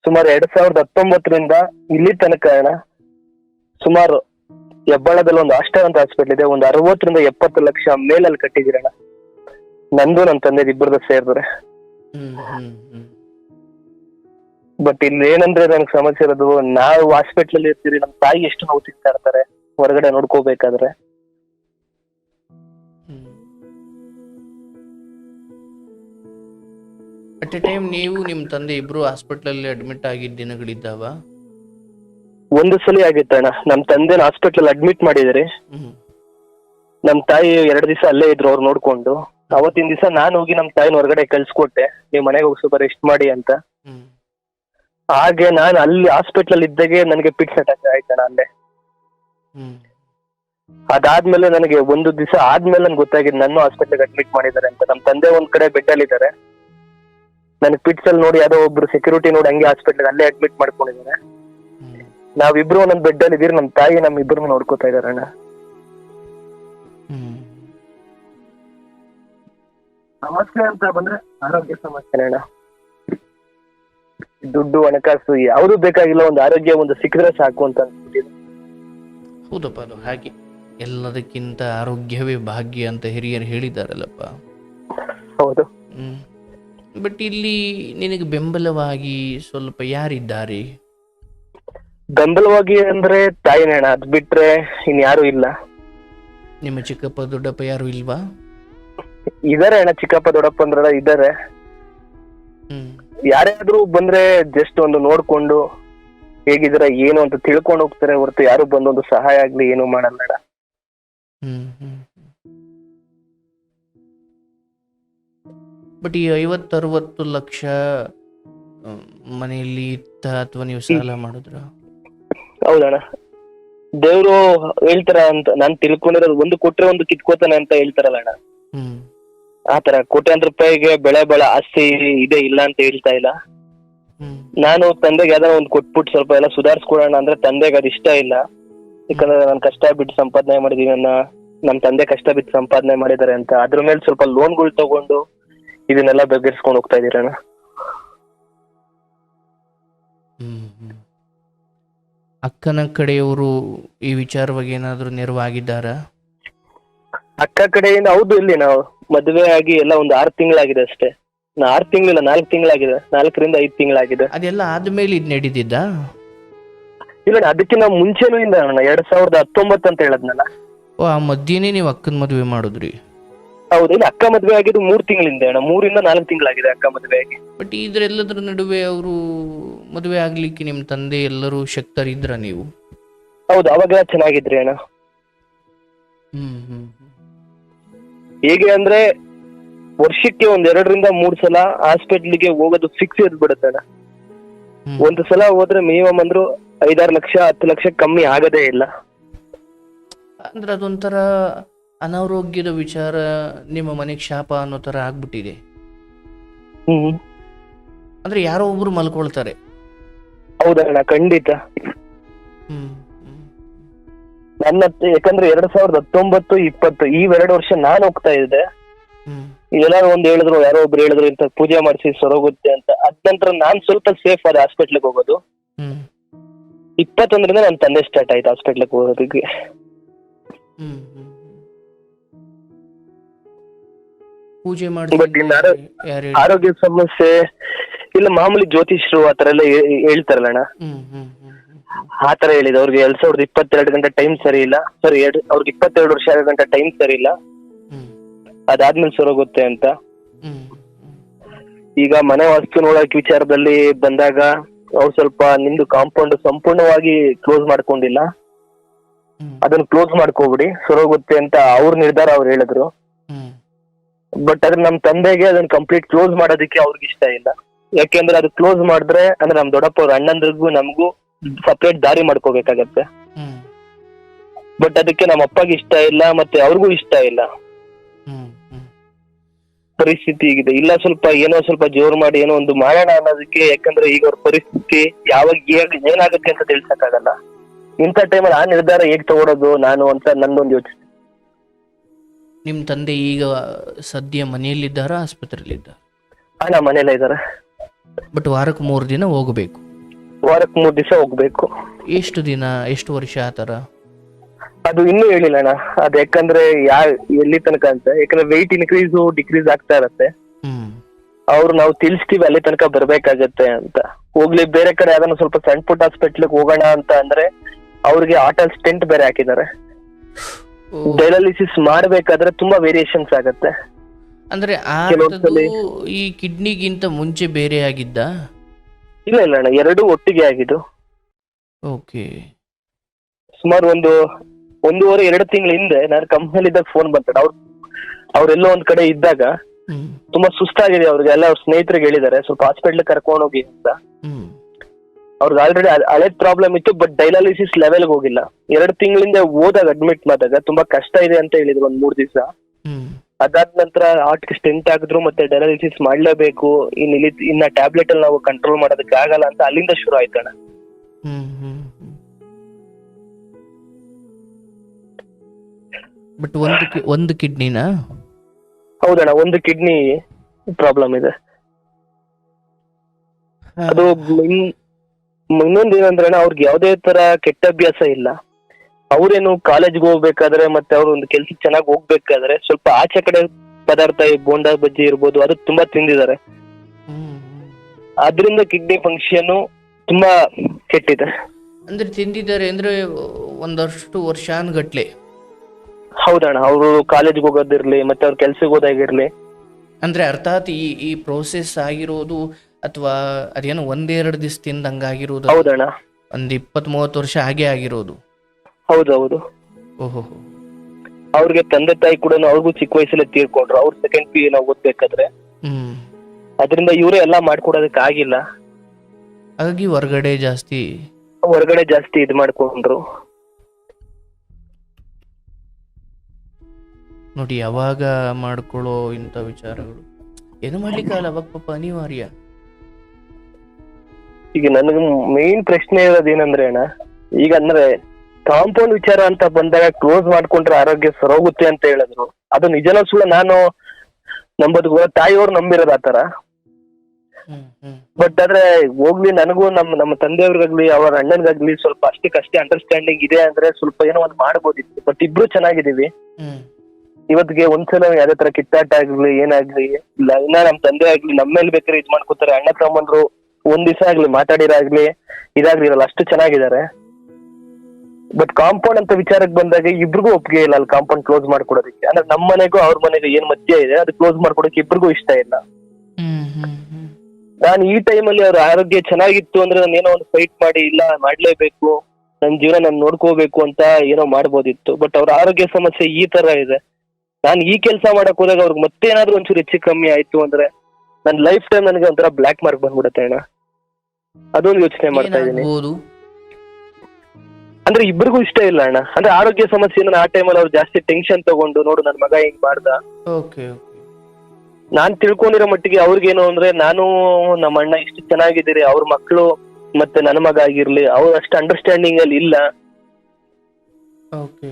ಸುಮಾರು ಎರಡ್ ಸಾವಿರದ ಹತ್ತೊಂಬತ್ತರಿಂದ ಇಲ್ಲಿ ತನಕ ಅಣ್ಣ, ಸುಮಾರು ಹೆಬ್ಬಾಳದಲ್ಲಿ ಒಂದು ಹಾಸ್ಟೆಲ್ ಅಂತ ಹಾಸ್ಪಿಟಲ್ ಇದೆ. ಒಂದು ಅರವತ್ತರಿಂದ ಎಪ್ಪತ್ತು ಲಕ್ಷ ಮೇಲಲ್ಲಿ ಕಟ್ಟಿದಿರಣ್ಣ ನಂದು ನನ್ನ ತಂದೆ ಇಬ್ಬರದ ಸೇರಿದ್ರೆ ಬಟ್ ಇಲ್ಲಿ ಏನಂದ್ರೆ ನನಗೆ ಸಮಸ್ಯೆ ಇರೋದು, ನಾವು ಹಾಸ್ಪಿಟ್ಲಲ್ಲಿ ಇರ್ತೀರಿ ನಮ್ಮ ತಾಯಿ ಎಷ್ಟು ನೋವು ಸಿಗ್ತಾ ಇರ್ತಾರೆ, ಹೊರಗಡೆ ನೋಡ್ಕೋಬೇಕಾದ್ರೆ. ಅಟ್ ಎ ಟೈಮ್ ನೀವು ನಿಮ್ಮ ತಂದೆ ಇಬ್ರು ಹಾಸ್ಪಿಟ್ಲಲ್ಲಿ ಅಡ್ಮಿಟ್ ಆಗಿದ್ದ ದಿನಗಳಿದ್ದಾವ? ಒಂದು ಸಲ ಆಗಿತ್ತು ಅಣ್ಣ. ನಮ್ಮ ತಂದೆನ ಹಾಸ್ಪಿಟಲ್ ಅಡ್ಮಿಟ್ ಮಾಡಿದ್ರಿ ನಮ್ಮ ನಮ್ ತಾಯಿ ಎರಡು ದಿವಸ ಅಲ್ಲೇ ಇದ್ರು ಅವ್ರು ನೋಡ್ಕೊಂಡು. ಅವತ್ತಿನ ದಿವಸ ನಾನು ಹೋಗಿ ನಮ್ಮ ತಾಯಿನ ಹೊರಗಡೆ ಕಳ್ಸ್ಕೊಟ್ಟೆ. ನೀವು ಮನೆಗೆ ಹೋಗಿ ಸ್ವಲ್ಪ ರೆಸ್ಟ್ ಮಾಡಿ ಅಂತ. ಹ್ಮ್. ಹಾಗೆ ನಾನು ಅಲ್ಲಿ ಹಾಸ್ಪಿಟಲ್ ಇದ್ದಾಗೆ ನನಗೆ ಪಿಟ್ಸ್ ಅಟ್ಯಾಕ್ ಆಯ್ತಣ್ಣ ಅಲ್ಲೇ. ಹ್ಮ್. ಅದಾದ್ಮೇಲೆ ನನಗೆ ಒಂದು ದಿವಸ ಆದ್ಮೇಲೆ ನನ್ಗೆ ಗೊತ್ತಾಗಿದೆ ನನ್ನ ಹಾಸ್ಪಿಟ್ಲಿಗೆ ಅಡ್ಮಿಟ್ ಮಾಡಿದ್ದಾರೆ ಅಂತ. ನಮ್ಮ ತಂದೆ ಒಂದ್ ಕಡೆ ಬೆಡ್ ಅಲ್ಲಿ ಇದ್ದಾರೆ ನನಗೆ ಪಿಟ್ಸ್ ಅಲ್ಲಿ ನೋಡಿ ಯಾವ್ದೋ ಒಬ್ರು ಸೆಕ್ಯೂರಿಟಿ ನೋಡಿ ಹಂಗೆ ಹಾಸ್ಪಿಟಲ್ ಅಲ್ಲೇ ಅಡ್ಮಿಟ್ ಮಾಡ್ಕೊಂಡಿದ್ದಾರೆ. ನಾವಿಬ್ರು ಒಂದೊಂದ್ ಬೆಡ್ ಅಲ್ಲಿ ಇದೀರಿ ನಮ್ಮ ತಾಯಿ ನಮ್ ಇಬ್ರು ನೋಡ್ಕೋತಾ ಇದಾರೆ ಅಣ್ಣ. ಹ್ಮ್. ಸಮಸ್ಯೆ ಅಂತ ಬಂದ್ರೆ ಆರೋಗ್ಯ ಸಮಸ್ಯೆ ಅಣ್ಣ. ದುಡ್ಡು ಹಣಕಾಸು ಯಾವುದು ಬೇಕಾಗಿಲ್ಲ ಒಂದು ಆರೋಗ್ಯ ಒಂದು ಸಿಕ್ಕಿದ್ರೆ ಸಾಕು ಅಂತ ಹೌದಪ್ಪ ಅದು ಹಾಗೆ. ಎಲ್ಲದಕ್ಕಿಂತ ಆರೋಗ್ಯವೇ ಭಾಗ್ಯ ಅಂತ ಹಿರಿಯರು ಹೇಳಿದಾರಲ್ಲಪ್ಪ. ಹೌದು. ಹ್ಮ್. ಬಟ್ ಇಲ್ಲಿ ನಿನಗೆ ಬೆಂಬಲವಾಗಿ ಸ್ವಲ್ಪ ಯಾರಿದ್ದಾರೆ? ಬೆಂಬಲವಾಗಿ ಅಂದ್ರೆ ತಾಯಿನೇ ಅಣ್ಣ ಅದ್ ಬಿಟ್ರೆ ಇನ್ಯಾರು ಇಲ್ಲ. ನಿಮ್ಮ ಚಿಕ್ಕಪ್ಪ ದೊಡ್ಡಪ್ಪ ಯಾರು ಇಲ್ವಾ? ಇದಾರೆ ಅಣ್ಣ ಚಿಕ್ಕಪ್ಪ ದೊಡ್ಡಪ್ಪ ಅಂದ್ರೆ ಇದಾರೆ. ಹ್ಮ್. ಯಾರಾದ್ರೂ ಬಂದ್ರೆ ಜಸ್ಟ್ ಒಂದು ನೋಡ್ಕೊಂಡು ಹೇಗಿದ್ರ ಏನು ಅಂತ ತಿಳ್ಕೊಂಡು ಹೋಗ್ತಾರೆ ಹೊರತು ಯಾರು ಬಂದು ಒಂದು ಸಹಾಯ ಆಗ್ಲಿ ಏನು ಮಾಡಲ್ಲ ಅಣ್ಣ. ಹ್ಮ್ ಹ್ಮ್. ಬಟ್ ಈ ಐವತ್ತರವತ್ತು ಲಕ್ಷ ಮನೆಯಲ್ಲಿ ಇತ್ತ ಅಥವಾ ನೀವು ಸಾಲ ಮಾಡಿದ್ರ? ಹೌದಣ್ಣ. ದೇವ್ರು ಹೇಳ್ತಾರ ಅಂತ ನಾನ್ ತಿಳ್ಕೊಂಡಿರೋದು ಒಂದು ಕೊಟ್ರೆ ಒಂದು ಕಿತ್ಕೋತಾನೆ ಅಂತ ಹೇಳ್ತಾರಲ್ಲ ಅಣ್ಣ. ಹ್ಮ್. ಆತರ ಕೋಟ್ಯಾಂತರ ರೂಪಾಯಿಗೆ ಬೆಳೆ ಬೆಳೆ ಆಸ್ತಿ ಇದೆ ಇಲ್ಲ ಅಂತ ಹೇಳ್ತಾ ಇಲ್ಲ. ಹ್ಮ್. ನಾನು ತಂದೆಗೆ ಯಾವ್ದಾರ ಒಂದು ಕೊಟ್ಬಿಟ್ಟು ಸ್ವಲ್ಪ ಎಲ್ಲ ಸುಧಾರಿಸ್ಕೊಡೋಣ ಅಂದ್ರೆ ತಂದೆಗೆ ಅದು ಇಷ್ಟ ಇಲ್ಲ. ಯಾಕಂದ್ರೆ ನಾನು ಕಷ್ಟ ಬಿಟ್ಟು ಸಂಪಾದನೆ ಮಾಡಿದೀನಿ ನನ್ನ ನಮ್ ತಂದೆ ಕಷ್ಟ ಬಿಟ್ಟು ಸಂಪಾದನೆ ಮಾಡಿದ್ದಾರೆ ಅಂತ. ಅದ್ರ ಮೇಲೆ ಸ್ವಲ್ಪ ಲೋನ್ಗಳು ತಗೊಂಡು ಇದನ್ನೆಲ್ಲ ಬಗೆಹರಿಸ್ಕೊಂಡು ಹೋಗ್ತಾ ಹ್ಮ್. ಅಕ್ಕನ ಕಡೆಯವರು ಈ ವಿಚಾರವಾಗಿ ಏನಾದರೂ ನೆರವಾಗಿದ್ದಾರ? ಅಕ್ಕ ಕಡೆಯಿಂದ ಹೌದು ಇಲ್ಲಿ ನಾವು ಮದುವೆ ಆಗಿ ಎಲ್ಲ ಒಂದು ಆರು ತಿಂಗಳಾಗಿದೆ ಅಷ್ಟೇ. ನಾ ಆರು ತಿಂಗಳಿಲ್ಲ ನಾಲ್ಕು ತಿಂಗಳಾಗಿದೆ. ನಾಲ್ಕರಿಂದ ಐದು ತಿಂಗಳಾಗಿದೆ. ಅದೆಲ್ಲ ಆದ್ಮೇಲೆ ಇದು ನಡೀತಿದ್ದ ಇಲ್ಲ ಅದಕ್ಕಿಂತ ಮುಂಚೆನೂ ಇಲ್ಲ ಅಣ್ಣ. ಎರಡ್ ಸಾವಿರದ ಹತ್ತೊಂಬತ್ತು ಅಂತ ಹೇಳದ್ನಲ್ಲ. ಓ ಆ ಮಧ್ಯೆನೇ ನೀವು ಅಕ್ಕನ ಮದುವೆ ಮಾಡಿದ್ರಿ? ಹೌದು ಇಲ್ಲ ಅಕ್ಕ ಮದುವೆ ಆಗಿದ್ದು ಮೂರ್ ತಿಂಗಳಿಂದ ಅಣ್ಣ. ಮೂರಿಂದ ನಾಲ್ಕು ತಿಂಗಳಾಗಿದೆ ಅಕ್ಕ ಮದುವೆ ಆಗಿ. ಬಟ್ ಇದ್ರೆಲ್ಲದರ ನಡುವೆ ಅವರು ಮದುವೆ ಆಗ್ಲಿಕ್ಕೆ ನಿಮ್ಮ ತಂದೆ ಎಲ್ಲರೂ ಶಕ್ತರಿದ್ರ ನೀವು? ಹೌದು ಅವಾಗ ಚೆನ್ನಾಗಿದ್ರಿ ಅಣ್ಣ. ಹ್ಮ್ ಹ್ಮ್ ಹೇಗೆ ಅಂದ್ರೆ ವರ್ಷಕ್ಕೆ ಒಂದ್ ಎರಡರಿಂದ ಮೂರ್ ಸಲ ಹಾಸ್ಪಿಟ್ಲಿಗೆ ಹೋಗೋದು ಫಿಕ್ಸ್ ಇರ್ಬಿಡುತ್ತೆ ಅಣ್ಣ. ಒಂದ್ ಒಂದು ಸಲ ಹೋದ್ರೆ ಮಿನಿಮಮ್ ಅಂದ್ರು ಐದಾರು ಲಕ್ಷ ಹತ್ತು ಲಕ್ಷ ಕಮ್ಮಿ ಆಗದೇ ಇಲ್ಲ. ಅಂದ್ರೆ ಅದೊಂಥರ ಅನಾರೋಗ್ಯದ ವಿಚಾರ ನಿಮ್ಮ ಮನೆಗೆ ಶಾಪ ಅನ್ನೋ ತರ ಆಗ್ಬಿಟ್ಟಿದೆ. ಅಂದ್ರೆ ಯಾರೋ ಒಬ್ರು ಮಲ್ಕೊಳ್ತಾರೆ. ಹೌದಣ್ಣ ಖಂಡಿತ. ನನ್ನ ಯಾಕಂದ್ರೆ ಎರಡ್ ಸಾವಿರದ ಹತ್ತೊಂಬತ್ತು ಇಪ್ಪತ್ತು ಈ ಎರಡು ವರ್ಷ ನಾನು ಹೋಗ್ತಾ ಇದ್ದೆ. ಎಲ್ಲಾರು ಒಂದ್ ಹೇಳಿದ್ರು ಯಾರೋ ಒಬ್ರು ಹೇಳಿದ್ರು ಇಂತ ಪೂಜೆ ಮಾಡಿಸಿ ಸೊರಗುತ್ತೆ ಅಂತ. ಅದ್ ನಂತರ ನಾನ್ ಸ್ವಲ್ಪ ಸೇಫ್ ಆದ ಹಾಸ್ಪಿಟ್ಲಿಗೆ ಹೋಗೋದು. ಇಪ್ಪತ್ತೊಂದರಿಂದ ನನ್ನ ತಂದೆ ಸ್ಟಾರ್ಟ್ ಆಯ್ತು ಹಾಸ್ಪಿಟ್ಲಿಗೆ ಹೋಗೋದಕ್ಕೆ. ಪೂಜೆ ಮಾಡಿ ಆರೋಗ್ಯ ಸಮಸ್ಯೆ ಇಲ್ಲ ಮಾಮೂಲಿ ಜ್ಯೋತಿಷ್ರು ಆತರ ಎಲ್ಲ ಹೇಳ್ತಾರಲ್ಲ ಅಣ್ಣ? ಆತರ ಹೇಳಿದ ಅವ್ರಿಗೆ ಎರಡ್ ಸಾವಿರದ ಇಪ್ಪತ್ತೆರಡು ಗಂಟೆ ಟೈಮ್ ಸರಿ ಇಲ್ಲ. ಸರಿ ಎರಡ್ ಅವ್ರಿಗೆ ಇಪ್ಪತ್ತೆರಡು ವರ್ಷ ಗಂಟೆ ಟೈಮ್ ಸರಿ ಇಲ್ಲ. ಅದಾದ್ಮೇಲೆ ಹೋಗುತ್ತೆ ಅಂತ. ಈಗ ಮನೆ ವಾಸ್ತು ನೋಡಕ್ ವಿಚಾರದಲ್ಲಿ ಬಂದಾಗ ಅವ್ರು ಸ್ವಲ್ಪ ನಿಮ್ದು ಕಾಂಪೌಂಡ್ ಸಂಪೂರ್ಣವಾಗಿ ಕ್ಲೋಸ್ ಮಾಡ್ಕೊಂಡಿಲ್ಲ. ಅದನ್ನ ಕ್ಲೋಸ್ ಮಾಡ್ಕೋಬಿಡಿ ಸರೋಗುತ್ತೆ ಅಂತ ಅವ್ರ ನಿರ್ಧಾರ ಅವ್ರು ಹೇಳಿದ್ರು. ಬಟ್ ಅದ್ರ ನಮ್ ತಂದೆಗೆ ಅದನ್ನ ಕಂಪ್ಲೀಟ್ ಕ್ಲೋಸ್ ಮಾಡೋದಕ್ಕೆ ಅವ್ರಿಗೆ ಇಷ್ಟ ಇಲ್ಲ. ಯಾಕೆಂದ್ರೆ ಅದು ಕ್ಲೋಸ್ ಮಾಡಿದ್ರೆ ಅಂದ್ರೆ ನಮ್ ದೊಡ್ಡಪ್ಪ ಅವ್ರ ಅಣ್ಣಂದ್ರಿಗೂ ನಮಗೂ ಸಪ್ರೇಟ್ ದಾರಿ ಮಾಡ್ಕೋಬೇಕಾಗತ್ತೆ. ಬಟ್ ಅದಕ್ಕೆ ನಮ್ಮ ಅಪ್ಪಗೆ ಇಷ್ಟ ಇಲ್ಲ ಮತ್ತೆ ಅವ್ರಿಗೂ ಇಷ್ಟ ಇಲ್ಲ. ಪರಿಸ್ಥಿತಿ ಇದೆ ಇಲ್ಲ ಸ್ವಲ್ಪ ಏನೋ ಸ್ವಲ್ಪ ಜೋರ್ ಮಾಡಿ ಏನೋ ಒಂದು ಮಾಡೋಣ ಅನ್ನೋದಕ್ಕೆ ಯಾಕಂದ್ರೆ ಈಗ ಅವ್ರ ಪರಿಸ್ಥಿತಿ ಯಾವಾಗ ಏನ್- ಏನಾಗುತ್ತೆ ಅಂತ ತಿಳ್ಸಕ್ಕಾಗಲ್ಲ. ಇಂಥ ಟೈಮಲ್ಲಿ ಆ ನಿರ್ಧಾರ ಹೇಗ್ ತಗೊಳೋದು? ನಾನು ಅಂತ ನಂದೊಂದು ಯೋಚನೆ ನಿಮ್ಮ ತಂದೆ ಈಗ ಸದ್ಯ ಮನೆಯಲ್ಲಿದ್ದಾರಾ ಆಸ್ಪತ್ರೆಯಲ್ಲಿದ್ದಾರಾ? ಅಣ್ಣ ಇದಾರೆ ಬಟ್ ವಾರಕ್ಕೆ ಮೂರು ದಿನ ಹೋಗಬೇಕು. ವಾರಕ್ಕೆ ಮೂರು ದಿವಸ ಹೋಗ್ಬೇಕು. ಎಷ್ಟು ದಿನ ಎಷ್ಟು ವರ್ಷ ಆತರ ಥರ? ಅದು ಇನ್ನೂ ಹೇಳಿಲ್ಲ ಅಣ್ಣ. ಅದು ಯಾಕಂದ್ರೆ ಯಾ ಎಲ್ಲಿ ತನಕ ಅಂತ. ಯಾಕಂದ್ರೆ ವೆಯ್ಟ್ ಇನ್ಕ್ರೀಸ್ ಡಿಕ್ರೀಸ್ ಆಗ್ತಾ ಇರತ್ತೆ. ಹ್ಮ್. ಅವ್ರು ನಾವು ತಿಳಿಸ್ತೀವಿ ಅಲ್ಲಿ ತನಕ ಬರ್ಬೇಕಾಗತ್ತೆ ಅಂತ. ಹೋಗ್ಲಿ ಬೇರೆ ಕಡೆ ಯಾವ್ದಾನ ಸ್ವಲ್ಪ ಸಣ್ಣ ಪುಟ್ಟ ಹಾಸ್ಪಿಟ್ಲಿಗೆ ಹೋಗೋಣ ಅಂತ ಅಂದ್ರೆ ಅವ್ರಿಗೆ ಆಟಲ್ ಸ್ಟೆಂಟ್ ಬೇರೆ ಹಾಕಿದ್ದಾರೆ. ಡಯಾಲಿಸಿಸ್ ಮಾಡಬೇಕಾದ್ರೆ ತುಂಬಾ ವೇರಿಯೇಷನ್ಸ್ ಆಗುತ್ತೆ. ಅಂದ್ರೆ ಕೆಲವೊಂದ್ಸಲಿ- ಈ ಕಿಡ್ನಿಗಿಂತ ಮುಂಚೆ ಬೇರೆ ಆಗಿದ್ದ? ಇಲ್ಲ ಇಲ್ಲ ಅಣ್ಣ ಎರಡು ಒಟ್ಟಿಗೆ ಆಗಿದ್ದು. ಓಕೆ. ಸುಮಾರು ಒಂದು ಒಂದೂವರೆ ಎರಡು ತಿಂಗಳ ಹಿಂದೆ ನಾನು ಕಂಪ್ನಿಲಿದ್ದಾಗ ಫೋನ್ ಬರ್ತಾರೆ ಅವ್ರು ಅವ್ರೆಲ್ಲೋ ಒಂದ್ ಕಡೆ ಇದ್ದಾಗ ತುಂಬಾ ಸುಸ್ತಾಗಿದೆ ಅವ್ರಿಗೆ. ಎಲ್ಲ ಅವ್ರ ಸ್ನೇಹಿತರಿಗೆ ಹೇಳಿದ್ದಾರೆ ಸ್ವಲ್ಪ ಹಾಸ್ಪಿಟ್ಲ್ ಕರ್ಕೊಂಡು ಹೋಗಿ ಅಂತ. ಅವ್ರಿಗೆ ಆಲ್ರೆಡಿ ಹಳೆ ಪ್ರಾಬ್ಲಮ್ ಇತ್ತು ಬಟ್ ಡೈಲಾಲಿಸಿಸ್ ಲೆವೆಲ್ಗೆ ಹೋಗಿಲ್ಲ. ಎರಡು ತಿಂಗಳಿಂದ ಹೋದಾಗ ಅಡ್ಮಿಟ್ ಮಾಡಿದಾಗ ತುಂಬಾ ಕಷ್ಟ ಇದೆ ಅಂತ ಹೇಳಿದ್ರು ಒಂದ್ ಮೂರ್ ದಿವಸ. ಅದಾದ ನಂತರ ಹಾರ್ಟ್ ಸ್ಟೆಂಟ್ ಆಗಿದ್ರು ಮತ್ತೆ ಡಯಾಲಿಸಿಸ್ ಮಾಡ್ಲೇಬೇಕು. ಇನ್ ಇಲ್ಲಿ ಇನ್ನ ಟ್ಯಾಬ್ಲೆಟ್ ಅಲ್ಲಿ ನಾವು ಕಂಟ್ರೋಲ್ ಮಾಡೋದಕ್ಕೆ ಆಗಲ್ಲ ಅಂತ ಅಲ್ಲಿಂದ ಶುರು ಹ್ಮ್ ಬಟ್ ಒಂದು ಒಂದು ಕಿಡ್ನಿನಾ? ಹೌದಣ್ಣ ಒಂದು ಕಿಡ್ನಿ ಪ್ರಾಬ್ಲಮ್ ಇದೆ. ಅದು ಇನ್ನೊಂದ್ ಏನಂದ್ರೆ ಅವ್ರಿಗೆ ಯಾವುದೇ ತರ ಕೆಟ್ಟ ಅಭ್ಯಾಸ ಇಲ್ಲ. ಅವ್ರೇನು ಕಾಲೇಜ್ಗೆ ಹೋಗ್ಬೇಕಾದ್ರೆ ಮತ್ತೆ ಅವ್ರ ಒಂದು ಕೆಲ್ಸಕ್ಕೆ ಚೆನ್ನಾಗಿ ಹೋಗ್ಬೇಕಾದ್ರೆ ಸ್ವಲ್ಪ ಆಚೆ ಕಡೆ ಪದಾರ್ಥ ಈ ಬೋಂಡಾ ಬಜ್ಜಿ ಇರ್ಬೋದು ಅದು ತುಂಬಾ ತಿಂದಿದ್ದಾರೆ. ಅದ್ರಿಂದ ಕಿಡ್ನಿ ಫಂಕ್ಷನ್ ತುಂಬಾ ಕೆಟ್ಟಿದೆ. ಅಂದ್ರೆ ತಿಂದಿದ್ದಾರೆ ಅಂದ್ರೆ ಒಂದಷ್ಟು ವರ್ಷಾನ್ಗಟ್ಲೆ. ಹೌದಣ್ಣ ಅವರು ಕಾಲೇಜ್ಗೆ ಹೋಗೋದಿರ್ಲಿ ಮತ್ತೆ ಅವ್ರ ಕೆಲ್ಸಕ್ಕೆ ಹೋದಾಗಿರ್ಲಿ ಅಂದ್ರೆ ಅರ್ಥಾತ್ ಈ ಈ ಪ್ರೋಸೆಸ್ ಆಗಿರೋದು ಅಥವಾ ಅದೇನು ಒಂದೆರಡು ದಿವಸ ತಿಂದಂಗಾಗಿರೋದು ಹೌದಣ್ಣ. ಒಂದ್ ಇಪ್ಪತ್ ಮೂವತ್ತು ವರ್ಷ ಹಾಗೆ ಆಗಿರೋದು. ಹೌದೌದು ಓಹೋ. ಅವ್ರಿಗೆ ತಂದೆ ತಾಯಿ ಕೂಡ ಅವ್ರಿಗೂ ಚಿಕ್ಕ ವಯಸ್ಸಲ್ಲೇ ತೀರ್ಕೊಂಡ್ರು. ಅವ್ರ ಸೆಕೆಂಡ್ ಪಿ ನಾವು ಓದ್ಬೇಕಾದ್ರೆ. ಹ್ಮ್. ಅದರಿಂದ ಇವರೇ ಎಲ್ಲಾ ಮಾಡ್ಕೊಡೋದಕ್ಕೆ ಆಗಿಲ್ಲ. ಹಾಗಾಗಿ ಹೊರಗಡೆ ಜಾಸ್ತಿ ಹೊರಗಡೆ ಜಾಸ್ತಿ ಇದ್ ಮಾಡ್ಕೊಂಡ್ರು. ನೋಡಿ ಯಾವಾಗ ಮಾಡ್ಕೊಳ್ಳೋ ಇಂಥ ವಿಚಾರಗಳು? ಏನು ಮಾಡ್ಲಿಕ್ಕಾಗಲ್ಲ ಅವಾಗ ಪಾಪ ಅನಿವಾರ್ಯ. ಈಗ ನನಗೆ ಮೇನ್ ಪ್ರಶ್ನೆ ಇರೋದು ಏನಂದ್ರೆ ಅಣ್ಣ ಈಗ ಅಂದ್ರೆ ಕಾಂಪೌಂಡ್ ವಿಚಾರ ಅಂತ ಬಂದಾಗ ಕ್ಲೋಸ್ ಮಾಡ್ಕೊಂಡ್ರೆ ಆರೋಗ್ಯ ಸರೋಗುತ್ತೆ ಅಂತ ಹೇಳಿದ್ರು. ಅದು ನಿಜನೂ ಸುಳ್ಳ? ನಾನು ನಂಬೋದು ತಾಯಿಯವ್ರು ನಂಬಿರೋದು ಆತರ ಬಟ್ ಆದ್ರೆ ಹೋಗ್ಲಿ ನನಗೂ ನಮ್ಮ ನಮ್ಮ ತಂದೆಯವ್ರಿಗಾಗ್ಲಿ ಅವ್ರ ಅಣ್ಣನ್ಗಾಗ್ಲಿ ಸ್ವಲ್ಪ ಅಷ್ಟಕ್ಕಷ್ಟೇ ಅಂಡರ್ಸ್ಟ್ಯಾಂಡಿಂಗ್ ಇದೆ ಅಂದ್ರೆ ಸ್ವಲ್ಪ ಏನೋ ಒಂದು ಮಾಡ್ಬೋದಿತ್ತು. ಬಟ್ ಇಬ್ರು ಚೆನ್ನಾಗಿದೀವಿ ಇವತ್ತಿಗೆ ಒಂದ್ಸಲ ಯಾವ್ದೇ ತರ ಕಿತ್ತಾಟ ಆಗ್ಲಿ ಏನಾಗ್ಲಿ ಇಲ್ಲ ಇನ್ನ ನಮ್ ತಂದೆ ಆಗ್ಲಿ ನಮ್ಮ ಮೇಲೆ ಬೇಕಾದ್ರೆ ಇದ್ ಮಾಡ್ಕೋತಾರೆ. ಅಣ್ಣ ತಮ್ಮಂದ್ರು ಒಂದ್ ದಿವಸ ಆಗ್ಲಿ ಮಾತಾಡಿರಾಗ್ಲಿ ಇದಾಗ್ಲಿ ಇರಲ್ಲ ಅಷ್ಟು ಚೆನ್ನಾಗಿದ್ದಾರೆ. ಬಟ್ ಕಾಂಪೌಂಡ್ ಅಂತ ವಿಚಾರಕ್ಕೆ ಬಂದಾಗ ಇಬ್ರಿಗೂ ಒಪ್ಪಿಗೆ ಇಲ್ಲ ಅಲ್ಲಿ ಕಾಂಪೌಂಡ್ ಕ್ಲೋಸ್ ಮಾಡ್ಕೊಡೋದಕ್ಕೆ. ಅಂದ್ರೆ ನಮ್ಮ ಮನೆಗೂ ಅವ್ರ ಮನೆಗೂ ಏನ್ ಮಧ್ಯ ಇದೆ ಅದು ಕ್ಲೋಸ್ ಮಾಡ್ಕೊಡಕ್ಕೆ ಇಬ್ರಿಗೂ ಇಷ್ಟ ಇಲ್ಲ. ನಾನು ಈ ಟೈಮಲ್ಲಿ ಅವ್ರ ಆರೋಗ್ಯ ಚೆನ್ನಾಗಿತ್ತು ಅಂದ್ರೆ ನಾನು ಏನೋ ಒಂದು ಫೈಟ್ ಮಾಡಿ ಇಲ್ಲ ಮಾಡ್ಲೇಬೇಕು ನನ್ನ ಜೀವನ ನಾನು ನೋಡ್ಕೋಬೇಕು ಅಂತ ಏನೋ ಮಾಡ್ಬೋದಿತ್ತು. ಬಟ್ ಅವ್ರ ಆರೋಗ್ಯ ಸಮಸ್ಯೆ ಈ ತರ ಇದೆ. ನಾನು ಈ ಕೆಲಸ ಮಾಡಕ್ ಹೋದಾಗ ಅವ್ರಿಗೆ ಮತ್ತೆ ಏನಾದ್ರು ಒಂಚೂರು ಹೆಚ್ಚು ಕಮ್ಮಿ ಆಯ್ತು ಅಂದ್ರೆ ನನ್ನ ಲೈಫ್ ಟೈಮ್ ನನಗೆ ಒಂಥರ ಬ್ಲ್ಯಾಕ್ ಮಾರ್ಕ್ ಬಂದ್ಬಿಡುತ್ತೆ ಅಣ್ಣ. ಅದೊಂದು ಯೋಚನೆ ಮಾಡ್ತಾ ಇದ್ದೀನಿ ಏನಾಗ್ಬೋದು? ಅಂದ್ರೆ ಇಬ್ಬರಿಗೂ ಇಷ್ಟ ಇಲ್ಲ ಅಣ್ಣ. ಅಂದ್ರೆ ಆರೋಗ್ಯ ಸಮಸ್ಯೆ ಆ ಟೈಮಲ್ಲಿ ಅವ್ರು ಜಾಸ್ತಿ ಟೆನ್ಷನ್ ತಗೊಂಡು ನೋಡು ನನ್ನ ಮಗ ಹಿಂಗ್ ಮಾಡ್ದ. Okay okay. ನಾನ್ ತಿಳ್ಕೊಂಡಿರೋ ಮಟ್ಟಿಗೆ ಅವ್ರಿಗೇನು ಅಂದ್ರೆ ನಾನು ನಮ್ಮ ಅಣ್ಣ ಇಷ್ಟು ಚೆನ್ನಾಗಿದ್ದೀರಿ ಅವ್ರ ಮಕ್ಕಳು ಮತ್ತೆ ನನ್ನ ಮಗ ಆಗಿರ್ಲಿ ಅವ್ರು ಅಷ್ಟು ಅಂಡರ್ಸ್ಟ್ಯಾಂಡಿಂಗ್ ಅಲ್ಲಿ ಇಲ್ಲ. ಓಕೆ.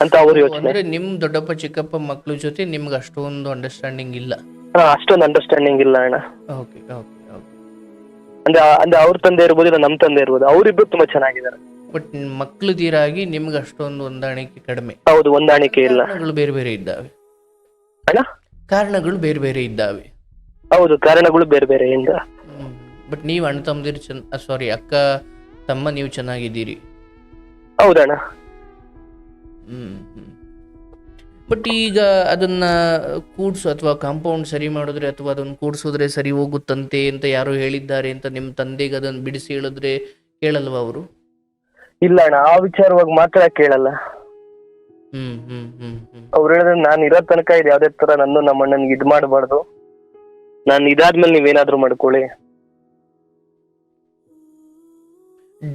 ಅಂತ ಅವ್ರ ಯೋಚನೆ. ಅಂದ್ರೆ ನಿಮ್ ದೊಡ್ಡಪ್ಪ ಚಿಕ್ಕಪ್ಪ ಮಕ್ಳ ಜೊತೆ ನಿಮ್ಗೆ ಅಷ್ಟೊಂದು ಅಂಡರ್ಸ್ಟ್ಯಾಂಡಿಂಗ್ ಇಲ್ಲ. ಹಾ, ಅಷ್ಟೊಂದು ಅಂಡರ್ಸ್ಟ್ಯಾಂಡಿಂಗ್ ಇಲ್ಲ ಅಣ್ಣ. ಓಕೆ ಓಕೆ ಓಕೆ ಅಂದ್ರೆ ಅಂದ್ರೆ ಅವ್ರ ತಂದೆ ಇರ್ಬೋದು ಇಲ್ಲ ನಮ್ ತಂದೆ ಇರ್ಬೋದು ಅವ್ರಿಬ್ರು ತುಂಬಾ ಚೆನ್ನಾಗಿದ್ದಾರೆ. ಬಟ್ ಮಕ್ಳು ತೀರಾಗಿ ನಿಮ್ಗೆ ಅಷ್ಟೊಂದು ಹೊಂದಾಣಿಕೆ ಕಡಿಮೆ. ಹೌದು ಹೊಂದಾಣಿಕೆ ಇಲ್ಲ. ಕಾರಣಗಳು ಬೇರೆ ಬೇರೆ ಇದ್ದಾವೆ. ಅಣ್ಣ? ಕಾರಣಗಳು ಬೇರೆ ಬೇರೆ ಇದ್ದಾವೆ. ಹೌದು ಕಾರಣಗಳು ಬೇರೆ ಬೇರೆ ಇಂದ. ಬಟ್ ನೀವು ಅಣ್ಣ ತಮ್ಮದಿರಿ ಚೆನ್ನ ಸಾರಿ ಅಕ್ಕ ತಮ್ಮ ನೀವು ಚೆನ್ನಾಗಿದ್ದೀರಿ. ಹೌದಣ್ಣ. ಬಟ್ ಈಗ ಅದನ್ನ ಕೂಡ್ಸು ಅಥವಾ ಕಾಂಪೌಂಡ್ ಸರಿ ಮಾಡಿದ್ರೆ ಅಥವಾ ಅದನ್ನ ಕೂಡ್ಸಿದ್ರೆ ಸರಿ ಹೋಗುತ್ತಂತೆ ಅಂತ ಯಾರು ಹೇಳಿದ್ದಾರೆ ಅಂತ ನಿಮ್ಮ ತಂದೆಗೆ ಅದನ್ನ ಬಿಡಿಸಿ ಹೇಳಿದ್ರೆ ಕೇಳಲ್ವಾ ಅವರು? ಇಲ್ಲ ಅಣ್ಣ ಆ ವಿಚಾರವಾಗಿ ಮಾತ್ರ ಕೇಳಲ್ಲ. ಹ್ಮ್ ಹ್ಮ್ ಹ್ಮ್ ಹ್ಮ್. ಅವ್ರು ಹೇಳಿದ್ರೆ ನಾನು ಇರೋ ತನಕ ಇದು ಯಾವ್ದೇ ತರ ನನ್ನ ನಮ್ಮ ಅಣ್ಣನಿಗೆ ಇದ್ ಮಾಡಬಾರ್ದು. ನಾನು ಇದಾದ್ಮೇಲೆ ನೀವೇನಾದ್ರೂ ಮಾಡ್ಕೊಳ್ಳಿ.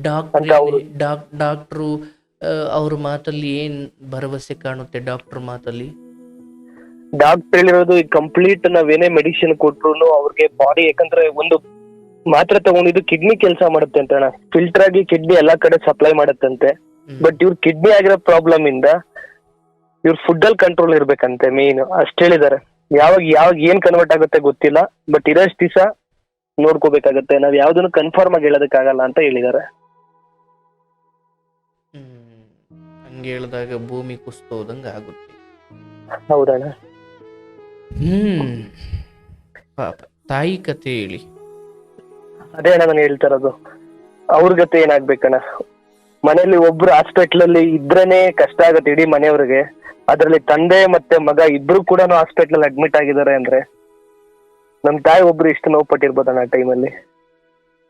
ಡಾಕ್ಟರ್ ಡಾಕ್ಟ್ರು ಅವ್ರ ಮಾತಲ್ಲಿ ಏನ್ ಭರವಸೆ ಕಾಣುತ್ತೆ ಡಾಕ್ಟರ್ ಮಾತಲ್ಲಿ? ಡಾಕ್ಟರ್ ಹೇಳಿರೋದು ಕಂಪ್ಲೀಟ್ ನಾವೇನೇ ಮೆಡಿಸಿನ್ ಕೊಟ್ರು ಅವ್ರಿಗೆ ಬಾಡಿ ಯಾಕಂದ್ರೆ ಒಂದು ಮಾತ್ರ ತಗೊಂಡಿದ್ದು ಕಿಡ್ನಿ ಕೆಲಸ ಮಾಡುತ್ತೆ ಅಂತ ಅಣ್ಣ. ಫಿಲ್ಟರ್ ಆಗಿ ಕಿಡ್ನಿ ಎಲ್ಲಾ ಕಡೆ ಸಪ್ಲೈ ಮಾಡುತ್ತಂತೆ. ಬಟ್ ಇವ್ರ ಕಿಡ್ನಿ ಆಗಿರೋ ಪ್ರಾಬ್ಲಮ್ ಇಂದ ಇವ್ರ ಫುಡ್ ಅಲ್ಲಿ ಕಂಟ್ರೋಲ್ ಇರ್ಬೇಕಂತೆ ಮೇನ್ ಅಷ್ಟ್ ಹೇಳಿದಾರೆ. ಯಾವಾಗ ಯಾವಾಗ ಏನ್ ಕನ್ವರ್ಟ್ ಆಗುತ್ತೆ ಗೊತ್ತಿಲ್ಲ. ಬಟ್ ಇರೋಷ್ಟು ದಿವಸ ನೋಡ್ಕೋಬೇಕಾಗತ್ತೆ. ನಾವ್ ಯಾವ್ದನ್ನು ಕನ್ಫರ್ಮ್ ಆಗಿ ಹೇಳೋದಕ್ಕಾಗಲ್ಲ ಅಂತ ಹೇಳಿದಾರೆ. ಹಂಗೆ ಹೇಳಿದಾಗ ಭೂಮಿ ಕುಸ್ತೋದಂಗ ಆಗುತ್ತೆ. ಹೌದಣ್ಣ. ಹ್ಮ್. ಪಾಪ ತಾಯಿ ಕತೆ ಹೇಳಿ. ಅದೇ ಅಣ್ಣ ನಾನು ಹೇಳ್ತಾ ಇರೋದು. ಅವ್ರ ಗತೆ ಏನಾಗ್ಬೇಕಣ್ಣ? ಮನೆಯಲ್ಲಿ ಒಬ್ರು ಹಾಸ್ಪಿಟ್ಲ್ ಅಲ್ಲಿ ಇದ್ರೇನೆ ಕಷ್ಟ ಆಗತ್ತೆ ಇಡೀ ಮನೆಯವ್ರಿಗೆ. ಅದ್ರಲ್ಲಿ ತಂದೆ ಮತ್ತೆ ಮಗ ಇಬ್ರು ಕೂಡ ಹಾಸ್ಪಿಟಲ್ ಅಲ್ಲಿ ಅಡ್ಮಿಟ್ ಆಗಿದ್ದಾರೆ ಅಂದ್ರೆ ನಮ್ ತಾಯಿ ಒಬ್ರು ಇಷ್ಟು ನೋವು ಪಟ್ಟಿರ್ಬೋದಣ್ಣ ಆ ಟೈಮಲ್ಲಿ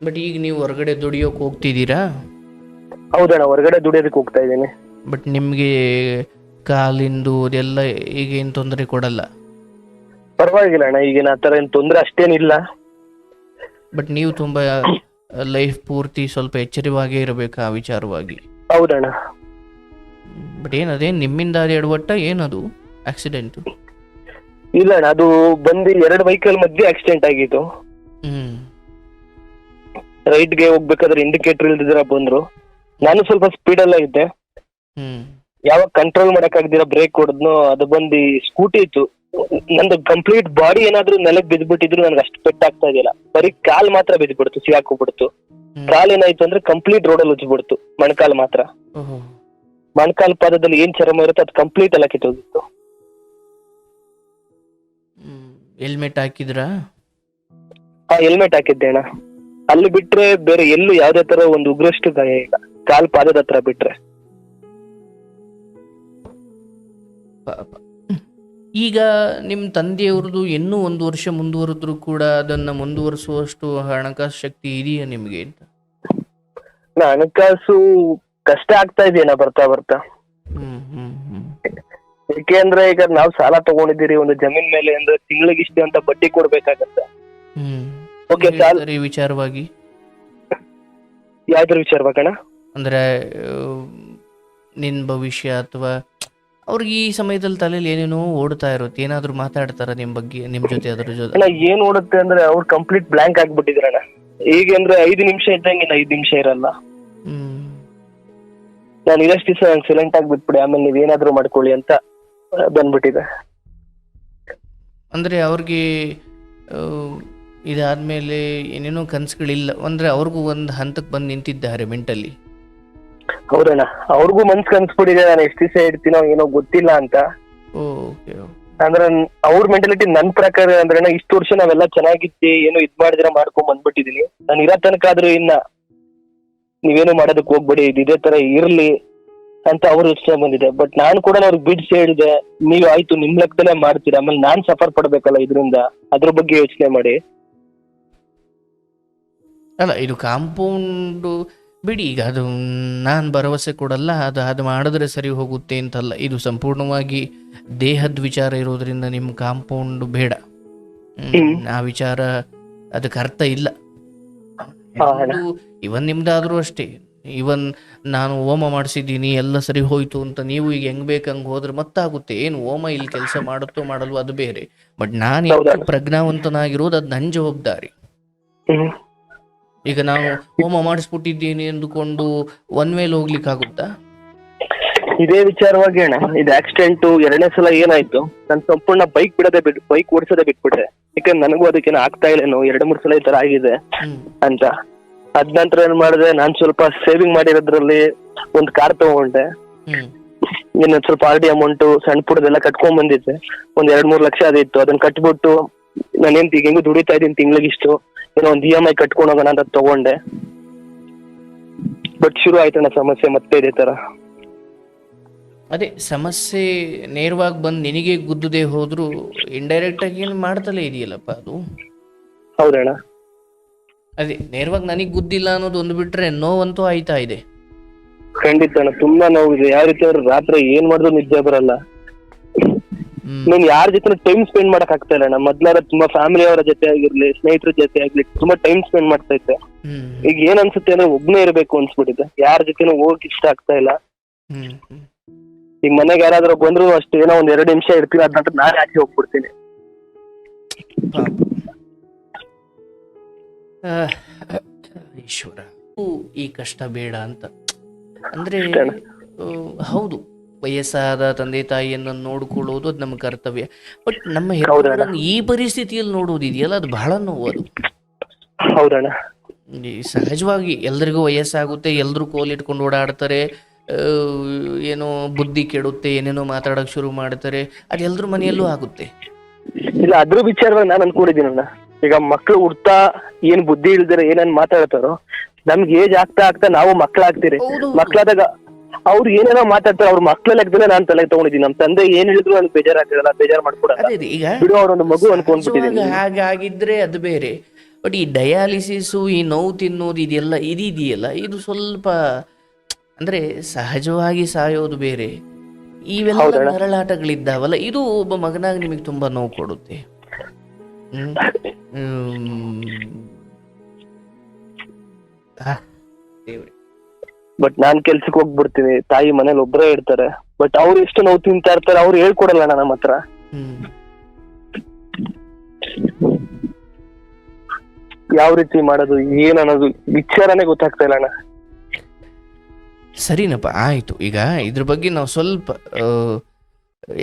ಬಟ್ ಈಗ ನೀವು ಹೊರಗಡೆ ದುಡಿಯೋಕೆ ಹೋಗ್ತಿದ್ದೀರಾ? ಹೌದಣ್ಣ ಹೊರಗಡೆ ದುಡಿಯೋದಕ್ಕೆ ಹೋಗ್ತಾ ಇದ್ದೀನಿ. ಬಟ್ ನಿಮಗೆ ಕಾಲಿಂದು ಅದೆಲ್ಲ ಈಗ ಏನು ತೊಂದರೆ ಕೊಡಲ್ಲ? ಪರವಾಗಿಲ್ಲ ಅಣ್ಣ ಈಗಿನ ಆ ಥರ ಏನು ತೊಂದ್ರೆ ಅಷ್ಟೇನಿಲ್ಲ. ಬಟ್ ನೀವು ತುಂಬ ಲೈಫ್ ಪೂರ್ತಿ ಸ್ವಲ್ಪ ಎಚ್ಚರಿವಾಗೇ ಇರಬೇಕು ಆ ವಿಚಾರವಾಗಿ. ಹೌದಣ್ಣ ಬಟ್ ಏನದೇ ನಿಮ್ಮಿಂದ ಅದು ಎಡವಟ್ಟ ಏನದು ಆಕ್ಸಿಡೆಂಟ್ ಇಲ್ಲ ಅಣ್ಣ ಅದು ಬಂದು ಎರಡು ವೆಹಿಕಲ್ ಮಧ್ಯೆ ಆಕ್ಸಿಡೆಂಟ್ ಆಗಿತ್ತು. ಹ್ಮ್. ರೈಟ್ಗೆ ಹೋಗ್ಬೇಕಾದ್ರೆ ಇಂಡಿಕೇಟರ್ ಇಲ್ದಿದ್ರೆ ಬಂದ್ರು. ನಾನು ಸ್ವಲ್ಪ ಸ್ಪೀಡ್ ಅಲ್ಲ ಇದ್ದೆ. ಯಾವಾಗ ಕಂಟ್ರೋಲ್ ಮಾಡಕ್ ಆಗದಿರ ಬ್ರೇಕ್ ಹೊಡೆದ್ನೋ ಅದು ಬಂದು ಸ್ಕೂಟಿ ಇತ್ತು. ನಂದು ಕಂಪ್ಲೀಟ್ ಬಾಡಿ ಏನಾದ್ರೂ ನೆಲಕ್ ಬಿದ್ಬಿಟ್ಟಿದ್ರು ನನ್ಗೆ ಅಷ್ಟು ಪೆಟ್ಟಾಗ್ತಾ ಇದೆಯಲ್ಲ ಬರೀ ಕಾಲ್ ಮಾತ್ರ ಬಿದ್ಬಿಡ್ತು ಸಿಗಾಕೋಗ್ಬಿಡ್ತು ಕಾಲ್ ಏನಾಯ್ತು ಅಂದ್ರೆ ಕಂಪ್ಲೀಟ್ ರೋಡಲ್ಲಿ ಉಜ್ಬಿಡ್ತು ಮಣಕಾಲ್ ಮಾತ್ರ. ಮಣ್ಕಾಲ್ ಪಾದದಲ್ಲಿ ಏನ್ ಚರ್ಮ ಇರುತ್ತೆ ಅದು ಕಂಪ್ಲೀಟ್ ಎಲ್ಲ ಕಿತ್ತೋಗಿತ್ತು ಹೆಲ್ಮೆಟ್ ಹಾಕಿದ್ರಾ? ಆ ಹೆಲ್ಮೆಟ್ ಹಾಕಿದ್ದೆ ಅಣ್ಣ. ಅಲ್ಲಿ ಬಿಟ್ರೆ ಬೇರೆ ಎಲ್ಲೂ ಯಾವ್ದೇ ತರ ಒಂದು ಉಗ್ರಷ್ಟು ಗಾಯ ಇಲ್ಲ. ಕಾಲ್ ಪಾದದ ಹತ್ರ ಬಿಟ್ರೆ. ಈಗ ನಿಮ್ಮ ತಂದೆಯವ್ರದ್ದು ಇನ್ನೂ ಒಂದು ವರ್ಷ ಮುಂದುವರೆದ್ರೂ ಕೂಡ ಅದನ್ನು ಮುಂದುವರಿಸುವಷ್ಟು ಹಣಕಾಸು ಶಕ್ತಿ ಇದೆಯಾ ನಿಮಗೆ ಅಂತ? ಹಣಕಾಸು ಕಷ್ಟ ಆಗ್ತಾ ಇದೆಯಾ ಬರ್ತಾ ಬರ್ತಾ. ಹ್ಮ್ ಹ್ಮ್ ಹ್ಮ್. ಯಾಕೆ ಅಂದ್ರೆ ಈಗ ನಾವ್ ಸಾಲ ತಗೊಂಡಿದ್ದೀರಿ ಒಂದು ಜಮೀನ್ ಮೇಲೆ ಅಂದ್ರೆ ತಿಂಗಳಿಗೆ ಇಷ್ಟೇ ಅಂತ ಬಡ್ಡಿ ಕೊಡ್ಬೇಕಾಗತ್ತೆ. ಸಾಲ್- ಹೇಳ್ತಾರೆ ವಿಚಾರವಾಗಿ. ಯಾವ್ದ್ರ ವಿಚಾರ ಬೇಕಣ್ಣ ಅಂದ್ರೆ ನಿನ್ ಭವಿಷ್ಯ ಅಥವಾ ಅವ್ರಿಗೆ ಈ ಸಮಯದಲ್ಲಿ ತಲೆಯಲ್ಲಿ ಏನೇನೋ ಓಡ್ತಾ ಇರುತ್ತೆ. ಏನಾದ್ರು ಮಾತಾಡ್ತಾರ ನಿಮ್ ಬಗ್ಗೆ ನಿಮ್ ಜೊತೆ ಅದ್ರ ಜೊತೆ ಅಣ್ಣ ಏನ್ ಓಡುತ್ತೆ ಅಂದ್ರೆ ಅವ್ರು ಕಂಪ್ಲೀಟ್ ಬ್ಲಾಂಕ್ ಆಗ್ಬಿಟ್ಟಿದ್ರಣ್ಣ ಈಗ ಅಂದ್ರೆ ಐದು ನಿಮಿಷ ಇದ್ದಂಗೆ ಐದ್ ಐದು ನಿಮಿಷ ಇರಲ್ಲ. ಹ್ಮ್. ನಾನು ಇದಷ್ಟು ದಿವಸ ನಂಗೆ ಸೈಲೆಂಟ್ ಆಗಿ ಬಿಟ್ಬಿಡಿ ಆಮೇಲೆ ನೀವ್ ಏನಾದ್ರು ಮಾಡ್ಕೊಳ್ಳಿ ಅಂತ ಆ, ಬಂದ್ಬಿಟ್ಟಿದೆ. ಅಂದ್ರೆ ಅವ್ರಿಗೆ ಆ, ಇದಾದ್ಮೇಲೆ ಏನೇನೋ ಕನ್ಸುಗಳಿಲ್ಲ. ಅಂದ್ರೆ ಅವ್ರಿಗೂ ಒಂದು ಹಂತಕ್ಕೆ ಬಂದು ನಿಂತಿದ್ದಾರೆ ಮೆಂಟಲಿ ಹೌದಣ್ಣ. ಅವ್ರಿಗೂ ಮನ್ಸ್ ಕನ್ಸ್ಬಿಟ್ಟಿದೆ ನಾನು ಎಷ್ಟು ದಿವಸ ಇಡ್ತೀನೋ ಏನೋ ಗೊತ್ತಿಲ್ಲ ಅಂತ. ಓಕೆ ಅಂದ್ರೆ ಅವ್ರ ಮೆಂಟಾಲಿಟಿ ನನ್ ಪ್ರಕಾರ ಅಂದ್ರೆ ಇಷ್ಟು ವರ್ಷ ನಾವೆಲ್ಲ ಚೆನ್ನಾಗಿದ್ದೆ ಏನೋ ಇದ್ ಮಾಡಿದ್ರೆ ಮಾಡ್ಕೊಂಡ್ ಬಂದ್ಬಿಟ್ಟಿದೀನಿ. ನಾನು ಇರೋ ತನಕ ಆದ್ರೂ ಇನ್ನ ನೀವೇನು ಮಾಡೋದಕ್ ಹೋಗ್ಬೇಡಿ ಇದು ಇದೇ ತರ ಇರ್ಲಿ ಅಂತ ಅವ್ರ ಯೋಚನೆ ಬಂದಿದೆ. ಬಟ್ ನಾನು ಕೂಡ ಅವ್ರಿಗೆ ಬಿಡ್ಸ್ ಹೇಳಿದೆ ನೀವು ಆಯ್ತು ನಿಮ್ ಲೆಕ್ಕದಲ್ಲೇ ಮಾಡ್ತೀರಾ. ಆಮೇಲೆ ನಾನ್ ಸಫರ್ ಪಡ್ಬೇಕಲ್ಲ ಇದರಿಂದ. ಅದ್ರ ಬಗ್ಗೆ ಯೋಚನೆ ಮಾಡಿ. ಅಲ್ಲ ಇದು ಕಾಂಪೌಂಡು ಬಿಡಿ ಈಗ ಅದು ನಾನು ಭರವಸೆ ಕೊಡಲ್ಲ ಅದು ಅದು ಮಾಡಿದ್ರೆ ಸರಿ ಹೋಗುತ್ತೆ ಅಂತಲ್ಲ. ಇದು ಸಂಪೂರ್ಣವಾಗಿ ದೇಹದ ವಿಚಾರ ಇರೋದ್ರಿಂದ ನಿಮ್ಮ ಕಾಂಪೌಂಡ್ ಬೇಡ. ಆ ವಿಚಾರ ಅದಕ್ಕೆ ಅರ್ಥ ಇಲ್ಲ. ಇವನ್ ನಿಮ್ದಾದ್ರೂ ಅಷ್ಟೇ. ಇವನ್ ನಾನು ಹೋಮ ಮಾಡಿಸಿದ್ದೀನಿ ಎಲ್ಲ ಸರಿ ಹೋಯ್ತು ಅಂತ ನೀವು ಈಗ ಹೆಂಗ್ ಬೇಕಂಗ್ ಹೋದ್ರೆ ಮತ್ತಾಗುತ್ತೆ. ಏನು ಹೋಮ ಇಲ್ಲಿ ಕೆಲಸ ಮಾಡುತ್ತೋ ಮಾಡಲ್ವೋ ಅದು ಬೇರೆ. ಬಟ್ ನಾನು? ಪ್ರಜ್ಞಾವಂತನಾಗಿರೋದು ಅದು ನನ್ನ ಜವಾಬ್ದಾರಿ. ಈಗ ನಾವು ಹೋಮ ಮಾಡಿಸ್ಬಿಟ್ಟಿದ್ದೀನಿ ಎಂದುಕೊಂಡು ಒನ್ ಮೇಲೆ ಹೋಗ್ಲಿಕ್ಕೆ ಆಗುತ್ತಾ? ಇದೇ ವಿಚಾರವಾಗಿ ಅಣ್ಣ ಇದು ಆಕ್ಸಿಡೆಂಟ್ ಎರಡನೇ ಸಲ ಏನಾಯ್ತು? ನಾನು ಸಂಪೂರ್ಣ ಬೈಕ್ ಬಿಡದೆ ಬಿಟ್ಟು ಬೈಕ್ ಓಡಿಸೋದೇ ಬಿಟ್ಬಿಟ್ಟೆ ಯಾಕಂದ್ರೆ ನನಗೂ ಅದಕ್ಕೇನು ಆಗ್ತಾ ಇಲ್ಲೇನು ಎರಡು ಮೂರು ಸಲ ಈ ತರ ಆಗಿದೆ ಅಂತ. ಅದ್ ನಂತರ ಏನ್ ಮಾಡಿದೆ ನಾನ್ ಸ್ವಲ್ಪ ಸೇವಿಂಗ್ ಮಾಡಿರೋದ್ರಲ್ಲಿ ಒಂದ್ ಕಾರ್ ತಗೊಂಡೆ. ಇನ್ನೊಂದ್ ಸ್ವಲ್ಪ ಆರ್ ಡಿ ಅಮೌಂಟ್ ಸಣ್ಣ ಪುಡದೆಲ್ಲ ಕಟ್ಕೊಂಡ್ ಬಂದಿದ್ದೆ. ಒಂದ್ ಎರಡ್ ಮೂರ್ ಲಕ್ಷ ಅದಿತ್ತು. ಅದನ್ನ ಕಟ್ಬಿಟ್ಟು ನಾನೇನ್ ಈಗ ಹೆಂಗು ದುಡಿತಾ ಇದ್ದೀನಿ ತಿಂಗ್ಳಿಗೆ ಇಷ್ಟು. ಏನೋ ಒಂದ್ ಇ ಎಂ ಐ ಕಟ್ಕೊಂಡು ಹೋಗೋಣ ಅಂತ ತಗೊಂಡೆ. ಬಟ್ ಶುರು ಆಯ್ತಣ್ಣ ಸಮಸ್ಯೆ ಮತ್ತೆ ಇದೇ ತರ. ಅದೇ ಸಮಸ್ಯೆ ನೇರವಾಗಿ ಬಂದು ನಿನಗೆ ಗುದ್ದದೆ ಹೋದ್ರು ಇಂಡೈರೆಕ್ಟ್ ಆಗಿ ಏನು ಮಾಡ್ತಲೇ ಇದೆಯಲ್ಲಪ್ಪ ಅದು? ಹೌದಣ್ಣ ಅದೇ ನೇರವಾಗಿ ನನಗೆ ಗುದ್ದಿಲ್ಲ ಅನ್ನೋದು ಒಂದು ಬಿಟ್ರೆ ನೋವಂತೂ ಆಯ್ತಾ ಇದೆ? ಖಂಡಿತ ಅಣ್ಣ ತುಂಬಾ ನೋವಿದೆ. ಯಾವ ರೀತಿ ಅವ್ರು ರಾತ್ರಿ ಏನ್ ಮಾಡಿದ್ರು ನಿದ್ದೆ ಬರಲ್ಲ. ನೀನ್ ಯಾರ ಜೊತೆ ಟೈಮ್ ಸ್ಪೆಂಡ್ ಮಾಡಕ್ ಆಗ್ತಾ ಇಲ್ಲ. ಅಣ್ಣ ಮೊದ್ಲಾರ ತುಂಬಾ ಫ್ಯಾಮಿಲಿ ಅವರ ಜೊತೆ ಆಗಿರ್ಲಿ ಸ್ನೇಹಿತರ ಜೊತೆ ಆಗ್ಲಿ ತುಂಬಾ ಟೈಮ್ ಸ್ಪೆಂಡ್ ಮಾಡ್ತಾ ಇದ್ದೆ. ಈಗ ಏನ್ ಅನ್ಸುತ್ತೆ ಅಂದ್ರೆ ಒಬ್ನೇ ಇರ್ಬೇಕು ಅನ್ಸ್ಬಿಟ್ಟಿದೆ. ಯಾರ ಜೊತೆನೂ ಹೋಗಕ್ ಇಷ್ಟ ಆಗ್ತಾ ಇಲ್ಲ. ಈಗ ಮನೆಗೆ ಯಾರಾದ್ರೂ ಬಂದ್ರು ಅಷ್ಟು ಏನೋ ಒಂದ್ ಎರಡು ನಿಮಿಷ ಇರ್ತೀವಿ ಅದ್ ನಂತರ ನಾನೇ ಆಚೆ ಹೋಗ್ಬಿಡ್ತೀನಿ? ಈಶ್ವರ ಈ ಕಷ್ಟ ಬೇಡ ಅಂತ. ಅಂದ್ರೆ ಹೌದು. ವಯಸ್ಸಾದ ತಂದೆ ತಾಯಿಯನ್ನು ನೋಡ್ಕೊಳ್ಳೋದು ಅದು ನಮ್ಮ ಕರ್ತವ್ಯ. ಬಟ್ ನಮ್ಮ ಹೆಣ್ಣು ಈ ಪರಿಸ್ಥಿತಿಯಲ್ಲಿ ನೋಡೋದಿದೆಯಲ್ಲ ಅದು ಬಹಳ ನೋವು ಅದು ಹೌದಣ್ಣ ಸಹಜವಾಗಿ ಎಲ್ರಿಗೂ ವಯಸ್ಸಾಗುತ್ತೆ ಎಲ್ರೂ ಕೋಲಿಟ್ಕೊಂಡು ಓಡಾಡ್ತಾರೆ ಏನೋ ಬುದ್ಧಿ ಕೆಡುತ್ತೆ ಏನೇನೋ ಮಾತಾಡಕ್ ಶುರು ಮಾಡ್ತಾರೆ ಅದು ಎಲ್ರ ಮನೆಯಲ್ಲೂ ಆಗುತ್ತೆ. ಇಲ್ಲ ಅದ್ರ ವಿಚಾರವಾಗಿ ನಾನು ಅನ್ಕೊಂಡಿದ್ದೀನಣ್ಣ ಈಗ ಮಕ್ಳು ಹುಡ್ತಾ ಏನ್ ಬುದ್ಧಿ ಇಲ್ದಿರ ಏನೇನ್ ಮಾತಾಡ್ತಾರೋ ನಮ್ಗೆ ಏಜ್ ಆಗ್ತಾ ಆಗ್ತಾ ನಾವು ಮಕ್ಳಾಗ್ತೀರಿ. ಮಕ್ಳಾದಾಗ ಅವ್ರು ಏನೇನೋ ಮಾತಾಡ್ತಾರೆ ಅವ್ರ ಮಕ್ಳ ಲೆಕ್ಕದಲ್ಲೇ ನಾನು ತಲೆ ತಗೊಂಡಿದ್ದೀನಿ. ನಮ್ಮ ತಂದೆ ಏನ್ ಹೇಳಿದ್ರು ನನ್ಗೆ ಬೇಜಾರ್ ಮಾಡ್ಕೊಡಲ್ಲ. ಅದೇ ಈಗ ಬಿಡು ಅವ್ರೊಂದು ಮಗು ಅನ್ಕೊಂಡ್ಬಿಟ್ಟಿದ್ದೀನಿ. ಸಹಜವಾಗಿ ಹಾಗಾಗಿದ್ರೆ ಅದು ಬೇರೆ. ಬಟ್ ಈ ಡಯಾಲಿಸಿಸು ಈ ನೋವು ತಿನ್ನೋದು ಇದೆಲ್ಲ ಇದಿದೆಯಲ್ಲ ಇದು ಸ್ವಲ್ಪ ಅಂದ್ರೆ ಸಹಜವಾಗಿ ಸಾಯೋದು ಬೇರೆ. ಇವೆಲ್ಲ ಹೌದಣ್ಣ. ನರಳಾಟಗಳಿದ್ದಾವಲ್ಲ ಇದು ಒಬ್ಬ ಮಗನಾಗ ನಿಮಗೆ ತುಂಬಾ ನೋವು ಕೊಡುತ್ತೆ. ಹ್ಮ್. ಹ್ಮ್. ಬಟ್ ನಾನ್ ಕೆಲ್ಸಕ್ಕೆ ಹೋಗ್ಬಿಡ್ತೀನಿ. ತಾಯಿ ಮನೇಲಿ ಒಬ್ಬರೇ ಇರ್ತಾರೆ. ಬಟ್ ಅವ್ರು ಎಷ್ಟು ನೋವು ತಿಂತಾ ಇರ್ತಾರೆ ಅವ್ರು ಹೇಳ್ಕೊಡಲ್ಲ ಅಣ್ಣ ನಮ್ಮ ಹತ್ರ ಯಾವ ರೀತಿ ಮಾಡೋದು ಏನ್ ಅನ್ನೋದು ವಿಚಾರನೇ ಗೊತ್ತಾಗ್ತಾ ಇಲ್ಲ ಅಣ್ಣ. ಸರಿನಪ್ಪ ಆಯ್ತು. ಈಗ ಇದ್ರ ಬಗ್ಗೆ ನಾವು ಸ್ವಲ್ಪ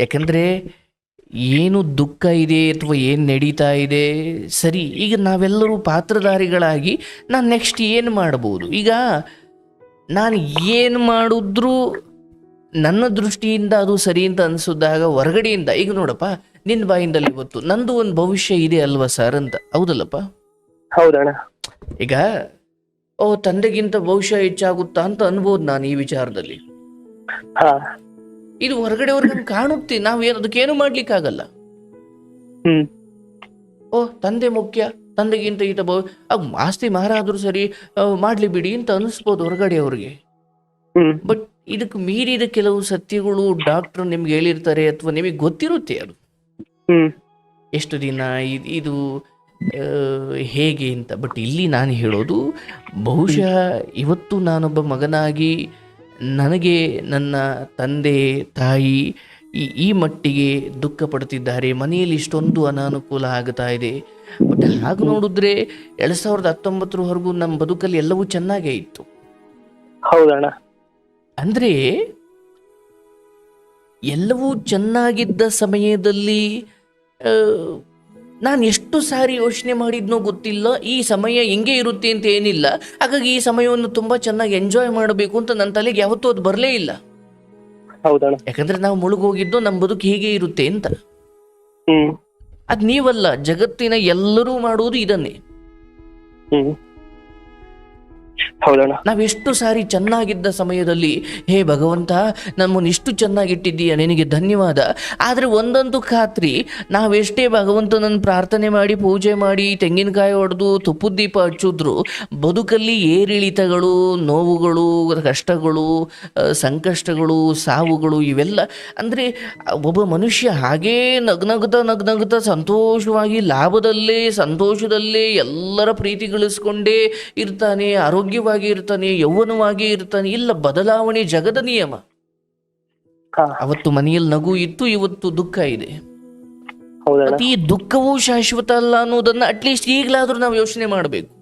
ಯಾಕಂದ್ರೆ ಏನು ದುಃಖ ಇದೆ ಅಥವಾ ಏನು ನಡೀತಾ ಇದೆ ಸರಿ. ಈಗ ನಾವೆಲ್ಲರೂ ಪಾತ್ರಧಾರಿಗಳಾಗಿ ನಾನು ನೆಕ್ಸ್ಟ್ ಏನು ಮಾಡ್ಬೋದು? ಈಗ ನಾನು ಏನು ಮಾಡಿದ್ರೂ ನನ್ನ ದೃಷ್ಟಿಯಿಂದ ಅದು ಸರಿ ಅಂತ ಅನಿಸಿದಾಗ ಹೊರಗಡೆಯಿಂದ ಈಗ ನೋಡಪ್ಪ ನಿನ್ನ ಬಾಯಿಂದಲ್ಲಿ ಇವತ್ತು ನಂದು ಒಂದು ಭವಿಷ್ಯ ಇದೆ ಅಲ್ವಾ ಸರ್ ಅಂತ ಹೌದಲ್ಲಪ್ಪ? ಹೌದಣ್ಣ. ಈಗ ಓ ತಂದೆಗಿಂತ ಭವಿಷ್ಯ ಹೆಚ್ಚಾಗುತ್ತಾ ಅಂತ ಅನ್ಬೋದು ನಾನು ಈ ವಿಚಾರದಲ್ಲಿ. ಇದು ಹೊರಗಡೆ ಹೊರಗಡೆ ಕಾಣುತ್ತೆ ನಾವು ಅದಕ್ಕೆ ಏನು ಮಾಡ್ಲಿಕ್ಕಾಗಲ್ಲ? ಆಗಲ್ಲ ಓ ತಂದೆ ಮುಖ್ಯ ತಂದೆಗಿಂತ ಈತ ಬ ಆಸ್ತಿ ಮಾರಾದ್ರೂ ಸರಿ ಮಾಡ್ಲಿ ಬಿಡಿ ಅಂತ ಅನಿಸ್ಬೋದು ಹೊರಗಡೆ ಅವ್ರಿಗೆ. ಬಟ್ ಇದಕ್ಕೆ ಮೀರಿದ ಕೆಲವು ಸತ್ಯಗಳು ಡಾಕ್ಟರ್ ನಿಮ್ಗೆ ಹೇಳಿರ್ತಾರೆ ಅಥವಾ ನಿಮಗೆ ಗೊತ್ತಿರುತ್ತೆ ಅದು. ಎಷ್ಟು ದಿನ ಇದ್- ಇದು ಹೇಗೆ ಅಂತ. ಬಟ್ ಇಲ್ಲಿ ನಾನು ಹೇಳೋದು ಬಹುಶಃ ಇವತ್ತು ನಾನೊಬ್ಬ ಮಗನಾಗಿ ನನಗೆ ನನ್ನ ತಂದೆ ತಾಯಿ ಈ ಈ ಮಟ್ಟಿಗೆ ದುಃಖ ಪಡ್ತಿದ್ದಾರೆ. ಮನೆಯಲ್ಲಿ ಇಷ್ಟೊಂದು ಅನಾನುಕೂಲ ಆಗ್ತಾ ಇದೆ. ಬಟ್ ಹಾಗೆ ನೋಡಿದ್ರೆ ಎರಡ್ ಸಾವಿರದ ಹತ್ತೊಂಬತ್ತರವರೆಗೂ ನಮ್ಮ ಬದುಕಲ್ಲಿ ಎಲ್ಲವೂ ಚೆನ್ನಾಗೇ ಇತ್ತು. ಹೌದಣ್ಣ. ಅಂದ್ರೆ ಎಲ್ಲವೂ ಚೆನ್ನಾಗಿದ್ದ ಸಮಯದಲ್ಲಿ ನಾನು ಎಷ್ಟು ಸಾರಿ ಯೋಚನೆ ಮಾಡಿದ್ನೋ ಗೊತ್ತಿಲ್ಲ. ಈ ಸಮಯ ಹೆಂಗೆ ಇರುತ್ತೆ ಅಂತ ಏನಿಲ್ಲ. ಹಾಗಾಗಿ ಈ ಸಮಯವನ್ನು ತುಂಬಾ ಚೆನ್ನಾಗಿ ಎಂಜಾಯ್ ಮಾಡಬೇಕು ಅಂತ ನನ್ನ ತಲೆಗೆ ಯಾವತ್ತೂ ಅದು ಬರಲೇ ಇಲ್ಲ. ಹೌದಣ್ಣ. ಯಾಕಂದ್ರೆ ನಾವು ಮುಳುಗೋಗಿದ್ದು ನಮ್ಮ ಬದುಕು ಹೀಗೆ ಇರುತ್ತೆ ಅಂತ. ಹ್ಮ್. ಅದು ನೀವಲ್ಲ ಜಗತ್ತಿನ ಎಲ್ಲರೂ ಮಾಡುವುದು ಇದನ್ನೇ. ಹೌದಣ್ಣ. ನಾವೆಷ್ಟು ಸಾರಿ ಚೆನ್ನಾಗಿದ್ದ ಸಮಯದಲ್ಲಿ, ಹೇ ಭಗವಂತ, ನಮ್ಮನ್ನು ಇಷ್ಟು ಚೆನ್ನಾಗಿಟ್ಟಿದ್ದೀಯ, ನಿನಗೆ ಧನ್ಯವಾದ. ಆದರೆ ಒಂದಂತೂ ಖಾತ್ರಿ ನಾವೆಷ್ಟೇ ಭಗವಂತನನ್ನು ಪ್ರಾರ್ಥನೆ ಮಾಡಿ, ಪೂಜೆ ಮಾಡಿ, ತೆಂಗಿನಕಾಯಿ ಹೊಡೆದು ತುಪ್ಪದ ದೀಪ ಹಚ್ಚಿದ್ರು, ಬದುಕಲ್ಲಿ ಏರಿಳಿತಗಳು, ನೋವುಗಳು, ಕಷ್ಟಗಳು ಸಂಕಷ್ಟಗಳು, ಸಾವುಗಳು ಇವೆಲ್ಲ, ಅಂದರೆ ಒಬ್ಬ ಮನುಷ್ಯ ಹಾಗೇ ನಗ್ನಗ್ತಾ ನಗ್ನಗ್ತಾ ಸಂತೋಷವಾಗಿ ಲಾಭದಲ್ಲೇ, ಸಂತೋಷದಲ್ಲೇ ಎಲ್ಲರ ಪ್ರೀತಿ ಗಳಿಸ್ಕೊಂಡೇ ಇರ್ತಾನೆ ಆರೋಗ್ಯವಾಗಿ ಇರ್ತಾನೆ ಯೌವನವಾಗಿ ಇರ್ತಾನೆ ಇಲ್ಲ ಬದಲಾವಣೆ ಜಗದ ನಿಯಮ. ಅವತ್ತು ಮನೆಯಲ್ಲಿ ನಗು ಇತ್ತು ಇವತ್ತು ದುಃಖ ಇದೆ. ಈ ದುಃಖವೂ ಶಾಶ್ವತ ಅಲ್ಲ ಅನ್ನೋದನ್ನ ಅಟ್ಲೀಸ್ಟ್ ಈಗಲಾದ್ರೂ ನಾವು ಯೋಚನೆ ಮಾಡಬೇಕು.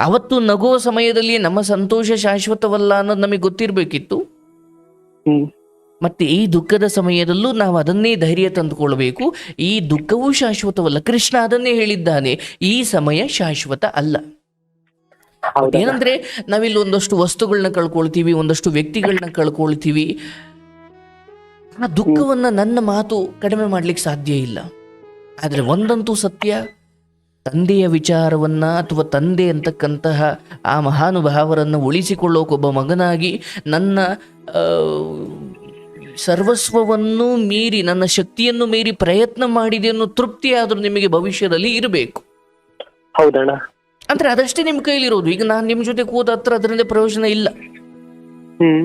ಅವತ್ತು ನಗುವ ಸಮಯದಲ್ಲಿ ನಮ್ಮ ಸಂತೋಷ ಶಾಶ್ವತವಲ್ಲ ಅನ್ನೋದು ನಮಗೆ ಗೊತ್ತಿರಬೇಕಿತ್ತು. ಮತ್ತೆ ಈ ದುಃಖದ ಸಮಯದಲ್ಲೂ ನಾವು ಅದನ್ನೇ ಧೈರ್ಯ ತಂದುಕೊಳ್ಬೇಕು. ಈ ದುಃಖವೂ ಶಾಶ್ವತವಲ್ಲ. ಕೃಷ್ಣ ಅದನ್ನೇ ಹೇಳಿದ್ದಾನೆ ಈ ಸಮಯ ಶಾಶ್ವತ ಅಲ್ಲ. ಏನಂದ್ರೆ ನಾವಿಲ್ಲಿ ಒಂದಷ್ಟು ವಸ್ತುಗಳನ್ನ ಕಳ್ಕೊಳ್ತೀವಿ ಒಂದಷ್ಟು ವ್ಯಕ್ತಿಗಳನ್ನ ಕಳ್ಕೊಳ್ತೀವಿ. ಆ ದುಃಖವನ್ನ ನನ್ನ ಮಾತು ಕಡಿಮೆ ಮಾಡ್ಲಿಕ್ಕೆ ಸಾಧ್ಯ ಇಲ್ಲ. ಆದ್ರೆ ಒಂದಂತೂ ಸತ್ಯ ತಂದೆಯ ವಿಚಾರವನ್ನ ಅಥವಾ ತಂದೆ ಅಂತಕ್ಕಂತಹ ಆ ಮಹಾನುಭಾವರನ್ನು ಉಳಿಸಿಕೊಳ್ಳೋಕೊಬ್ಬ ಮಗನಾಗಿ ನನ್ನ ಸರ್ವಸ್ವವನ್ನು ಮೀರಿ ನನ್ನ ಶಕ್ತಿಯನ್ನು ಮೀರಿ ಪ್ರಯತ್ನ ಮಾಡಿದೆ ಅನ್ನೋ ತೃಪ್ತಿಯಾದರೂ ನಿಮಗೆ ಭವಿಷ್ಯದಲ್ಲಿ ಇರಬೇಕು. ಹೌದಣ್ಣ. ಅಂದ್ರೆ ಅದಷ್ಟೇ ನಿಮ್ಮ ಕೈಲಿರೋದು. ಈಗ ನಾನು ನಿಮ್ಮ ಜೊತೆ ಕೂತ ಹತ್ರ ಅದರಿಂದ ಪ್ರಯೋಜನ ಇಲ್ಲ. ಹ್ಮ್.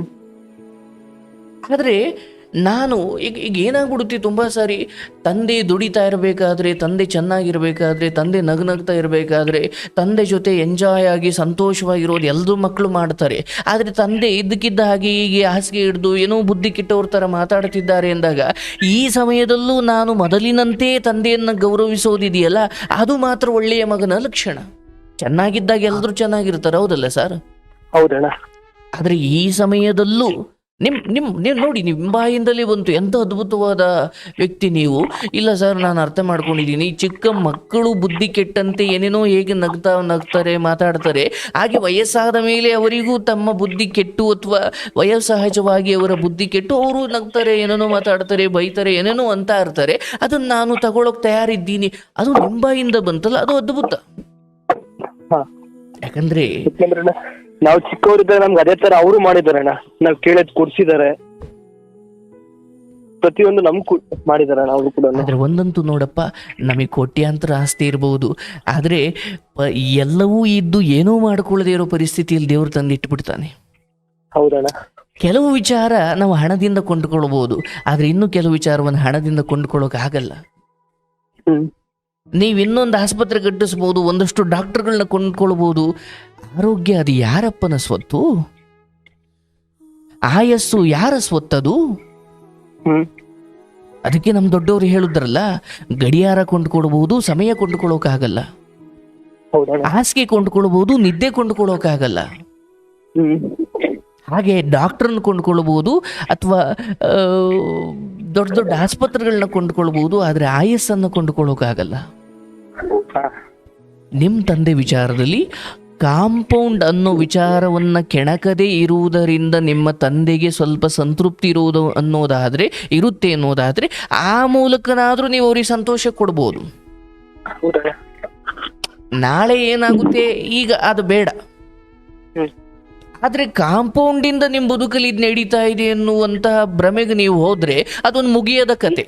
ಆದರೆ ನಾನು ಈಗ ಈಗ ಏನಾಗ್ಬಿಡುತ್ತೆ ತುಂಬಾ ಸಾರಿ ತಂದೆ ದುಡಿತಾ ಇರಬೇಕಾದ್ರೆ ತಂದೆ ಚೆನ್ನಾಗಿರ್ಬೇಕಾದ್ರೆ ತಂದೆ ನಗ್ನಗ್ತಾ ಇರಬೇಕಾದ್ರೆ ತಂದೆ ಜೊತೆ ಎಂಜಾಯ್ ಆಗಿ ಸಂತೋಷವಾಗಿರೋದು ಎಲ್ಲರೂ ಮಕ್ಕಳು ಮಾಡ್ತಾರೆ. ಆದರೆ ತಂದೆ ಇದ್ದಕ್ಕಿದ್ದ ಹಾಗೆ ಹೀಗೆ ಹಾಸಿಗೆ ಹಿಡಿದು ಏನೋ ಬುದ್ಧಿ ಕೆಟ್ಟವ್ರ ಥರ ಮಾತಾಡ್ತಿದ್ದಾರೆ ಎಂದಾಗ ಈ ಸಮಯದಲ್ಲೂ ನಾನು ಮೊದಲಿನಂತೆ ತಂದೆಯನ್ನು ಗೌರವಿಸೋದಿದೆಯಲ್ಲ ಅದು ಮಾತ್ರ ಒಳ್ಳೆಯ ಮಗನ ಲಕ್ಷಣ. ಚೆನ್ನಾಗಿದ್ದಾಗ ಎಲ್ಲರೂ ಚೆನ್ನಾಗಿರ್ತಾರೆ ಹೌದಲ್ಲ ಸರ್? ಹೌದಣ್ಣ. ಆದ್ರೆ ಈ ಸಮಯದಲ್ಲೂ ನಿಮ್ ನಿಮ್ ನೀವು ನೋಡಿ ನಿಮ್ಮ ಬಾಯಿಂದಲೇ ಬಂತು. ಎಂತ ಅದ್ಭುತವಾದ ವ್ಯಕ್ತಿ ನೀವು. ಇಲ್ಲ ಸರ್ ನಾನು ಅರ್ಥ ಮಾಡ್ಕೊಂಡಿದ್ದೀನಿ. ಚಿಕ್ಕ ಮಕ್ಕಳು ಬುದ್ಧಿ ಕೆಟ್ಟಂತೆ ಏನೇನೋ ಹೇಗೆ ನಗ್ತಾ ನಗ್ತಾರೆ ಮಾತಾಡ್ತಾರೆ. ಹಾಗೆ ವಯಸ್ಸಾದ ಮೇಲೆ ಅವರಿಗೂ ತಮ್ಮ ಬುದ್ಧಿ ಕೆಟ್ಟು ಅಥವಾ ವಯಸ್ಸಹಜವಾಗಿ ಅವರ ಬುದ್ಧಿ ಕೆಟ್ಟು ಅವರು ನಗ್ತಾರೆ ಏನೇನೋ ಮಾತಾಡ್ತಾರೆ ಬೈತಾರೆ ಏನೇನೋ ಅಂತ ಇರ್ತಾರೆ ಅದನ್ನ ನಾನು ತಗೊಳಕ್ ತಯಾರಿದ್ದೀನಿ. ಅದು ನಿಮ್ಮ ಬಾಯಿಂದ ಬಂತಲ್ಲ ಅದು ಅದ್ಭುತ. ಯಾಕಂದ್ರೆ ನಾವು ಚಿಕ್ಕವರಿದ್ದಾಗ ನಮ್ಗೆ ಅದೇ ತರ ಅವರು ಮಾಡಿದಾರೆ ಅಣ್ಣ ನಾವ್ ಕೇಳದ್ ಕೊಡ್ಸಿದಾರೆ. ಪ್ರತಿಯೊಂದು ನಮ್ ಮಾಡಿದಾರೆ ಅವರು ಕೂಡ ಆದ್ರೆ ಒಂದಂತೂ ನೋಡಪ್ಪ ನಮಗೆ ಕೋಟ್ಯಾಂತರ ಆಸ್ತಿ ಇರಬಹುದು ಆದ್ರೆ ಎಲ್ಲವೂ ಇದ್ದು ಏನೂ ಮಾಡ್ಕೊಳ್ಳದೆ ಇರೋ ಪರಿಸ್ಥಿತಿಯಲ್ಲಿ ದೇವರು ತಂದಿಟ್ಬಿಡ್ತಾನೆ. ಹೌದಣ್ಣ. ಕೆಲವು ವಿಚಾರ ನಾವು ಹಣದಿಂದ ಕೊಂಡುಕೊಳ್ಳಬಹುದು ಆದ್ರೆ ಇನ್ನು ಕೆಲವು ವಿಚಾರವನ್ನು ಹಣದಿಂದ ಕೊಂಡುಕೊಳ್ಳೋಕೆ ಆಗಲ್ಲ. ಹ್ಮ್. ನೀವು ಇನ್ನೊಂದು ಆಸ್ಪತ್ರೆ ಕಟ್ಟಿಸ್ಬೋದು ಒಂದಷ್ಟು ಡಾಕ್ಟರ್ಗಳನ್ನ ಕೊಂಡ್ಕೊಳ್ಬೋದು. ಆರೋಗ್ಯ ಅದು ಯಾರಪ್ಪನ ಸ್ವತ್ತು? ಆಯಸ್ಸು ಯಾರ ಸ್ವತ್ತದು? ಅದಕ್ಕೆ ನಮ್ಮ ದೊಡ್ಡವರು ಹೇಳುದ್ರಲ್ಲ ಗಡಿಯಾರ ಕೊಂಡ್ಕೊಳ್ಬಹುದು ಸಮಯ ಕೊಂಡ್ಕೊಳ್ಳೋಕಾಗಲ್ಲ ಹಾಸಿಗೆ ಕೊಂಡ್ಕೊಳ್ಬಹುದು ನಿದ್ದೆ ಕೊಂಡ್ಕೊಳ್ಳೋಕಾಗಲ್ಲ ಹಾಗೆ ಡಾಕ್ಟ್ರನ್ನ ಕೊಂಡ್ಕೊಳ್ಬಹುದು ಅಥವಾ ದೊಡ್ಡ ದೊಡ್ಡ ಆಸ್ಪತ್ರೆಗಳನ್ನ ಕೊಂಡ್ಕೊಳ್ಬಹುದು ಆದರೆ ಆಯಸ್ಸನ್ನು ಕೊಂಡ್ಕೊಳ್ಳೋಕ್ಕಾಗಲ್ಲ ಹಾ. ನಿಮ್ಮ ತಂದೆ ವಿಚಾರದಲ್ಲಿ ಕಾಂಪೌಂಡ್ ಅನ್ನೋ ವಿಚಾರವನ್ನ ಕೆಣಕದೇ ಇರುವುದರಿಂದ ನಿಮ್ಮ ತಂದೆಗೆ ಸ್ವಲ್ಪ ಸಂತೃಪ್ತಿ ಇರುವುದು ಅನ್ನೋದಾದರೆ ಇರುತ್ತೆ ಅನ್ನೋದಾದ್ರೆ ಆ ಮೂಲಕನಾದ್ರೂ ನೀವು ಅವ್ರಿಗೆ ಸಂತೋಷ ಕೊಡ್ಬೋದು. ನಾಳೆ ಏನಾಗುತ್ತೆ? ಈಗ ಅದು ಬೇಡ. ಆದ್ರೆ ಕಾಂಪೌಂಡಿಂದ ನಿಮ್ಮ ಬದುಕಲ್ಲಿ ಇದು ನಡೀತಾ ಇದೆ ಎನ್ನುವಂತಹ ಭ್ರಮೆಗೆ ನೀವು ಹೋದ್ರೆ ಅದೊಂದು ಮುಗಿಯದ ಕತೆ.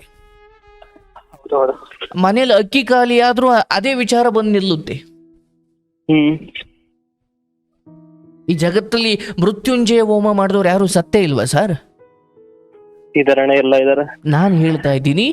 ಮನೇಲಿ ಅಕ್ಕಿ ಖಾಲಿ ಆದ್ರೂ ಅದೇ ವಿಚಾರ ಬಂದು ನಿಲ್ಲುತ್ತೆ. ಈ ಜಗತ್ತಲ್ಲಿ ಮೃತ್ಯುಂಜಯ ಹೋಮ ಮಾಡಿದವ್ರು ಯಾರು ಸತ್ತೇ ಇಲ್ವಾ ಸರ್? ಇದಾರಣ್ಣ ಎಲ್ಲ ನಾನು ಹೇಳ್ತಾ ಇದ್ದೀನಿ,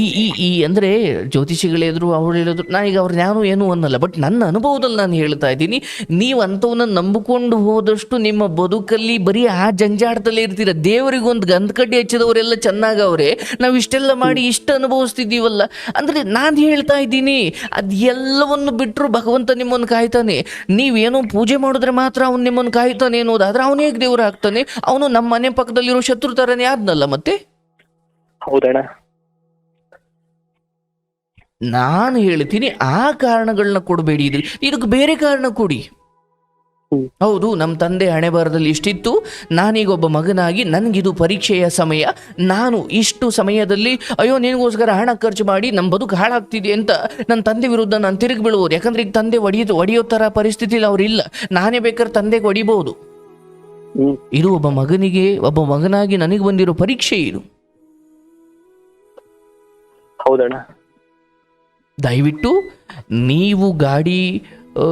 ಈ ಈ ಈ, ಅಂದರೆ ಜ್ಯೋತಿಷಿಗಳೇದ್ರು ಅವ್ರು ಹೇಳಿದ್ರು ನಾನೀಗ ಅವ್ರು ಯಾರು ಏನು ಅನ್ನಲ್ಲ ಬಟ್ ನನ್ನ ಅನುಭವದಲ್ಲಿ ನಾನು ಹೇಳ್ತಾ ಇದ್ದೀನಿ, ನೀವು ಅಂಥವನ್ನ ನಂಬಿಕೊಂಡು ಹೋದಷ್ಟು ನಿಮ್ಮ ಬದುಕಲ್ಲಿ ಬರೀ ಆ ಜಂಜಾಟದಲ್ಲಿ ಇರ್ತೀರ. ದೇವರಿಗೊಂದು ಗಂಧಕಡ್ಡಿ ಹಚ್ಚಿದವರೆಲ್ಲ ಚೆನ್ನಾಗವ್ರೆ ನಾವು ಇಷ್ಟೆಲ್ಲ ಮಾಡಿ ಇಷ್ಟ ಅನುಭವಿಸ್ತಿದ್ದೀವಲ್ಲ. ಅಂದ್ರೆ ನಾನು ಹೇಳ್ತಾ ಇದ್ದೀನಿ ಅದು ಎಲ್ಲವನ್ನು ಬಿಟ್ಟರು ಭಗವಂತ ನಿಮ್ಮನ್ನು ಕಾಯ್ತಾನೆ. ನೀವೇನೋ ಪೂಜೆ ಮಾಡಿದ್ರೆ ಮಾತ್ರ ಅವ್ನು ನಿಮ್ಮನ್ನು ಕಾಯ್ತಾನೆ ಅನ್ನೋದಾದ್ರೆ ಅವನು ದೇವ್ರು ಆಗ್ತಾನೆ? ಅವನು ನಮ್ಮ ಮನೆ ಪಕ್ಕದಲ್ಲಿರೋ ಶತ್ರು ಥರನೇ ಆದ್ನಲ್ಲ ಮತ್ತೆ ಹೌದಣ್ಣ. ನಾನು ಹೇಳ್ತೀನಿ ಆ ಕಾರಣಗಳನ್ನ ಕೊಡಬೇಡಿ ಇದ್ರಿ ಇದಕ್ಕೆ ಬೇರೆ ಕಾರಣ ಕೊಡಿ. ಹೌದು ನಮ್ಮ ತಂದೆ ಹಣೆ ಬರದಲ್ಲಿ ಇಷ್ಟಿತ್ತು. ನಾನೀಗ ಒಬ್ಬ ಮಗನಾಗಿ ನನಗಿದು ಪರೀಕ್ಷೆಯ ಸಮಯ. ನಾನು ಇಷ್ಟು ಸಮಯದಲ್ಲಿ ಅಯ್ಯೋ ನಿನಗೋಸ್ಕರ ಹಣ ಖರ್ಚು ಮಾಡಿ ನಮ್ಮ ಬದುಕು ಹಾಳಾಗ್ತಿದೆ ಅಂತ ನನ್ನ ತಂದೆ ವಿರುದ್ಧ ನಾನು ತಿರುಗಿ ಬೀಳ್ಬೋದು ಯಾಕಂದ್ರೆ ಈಗ ತಂದೆ ಒಡೆಯೋದು ಒಡೆಯೋ ಥರ ಪರಿಸ್ಥಿತಿಲಿ ಅವ್ರಿಲ್ಲ. ನಾನೇ ಬೇಕಾದ್ರೆ ತಂದೆಗೆ ಹೊಡಿಬೋದು ಇದು ಒಬ್ಬ ಮಗನಿಗೆ ಒಬ್ಬ ಮಗನಾಗಿ ನನಗೆ ಬಂದಿರೋ ಪರೀಕ್ಷೆ ಇದು. ಹೌದಣ್ಣ. ದಯವಿಟ್ಟು ನೀವು ಗಾಡಿ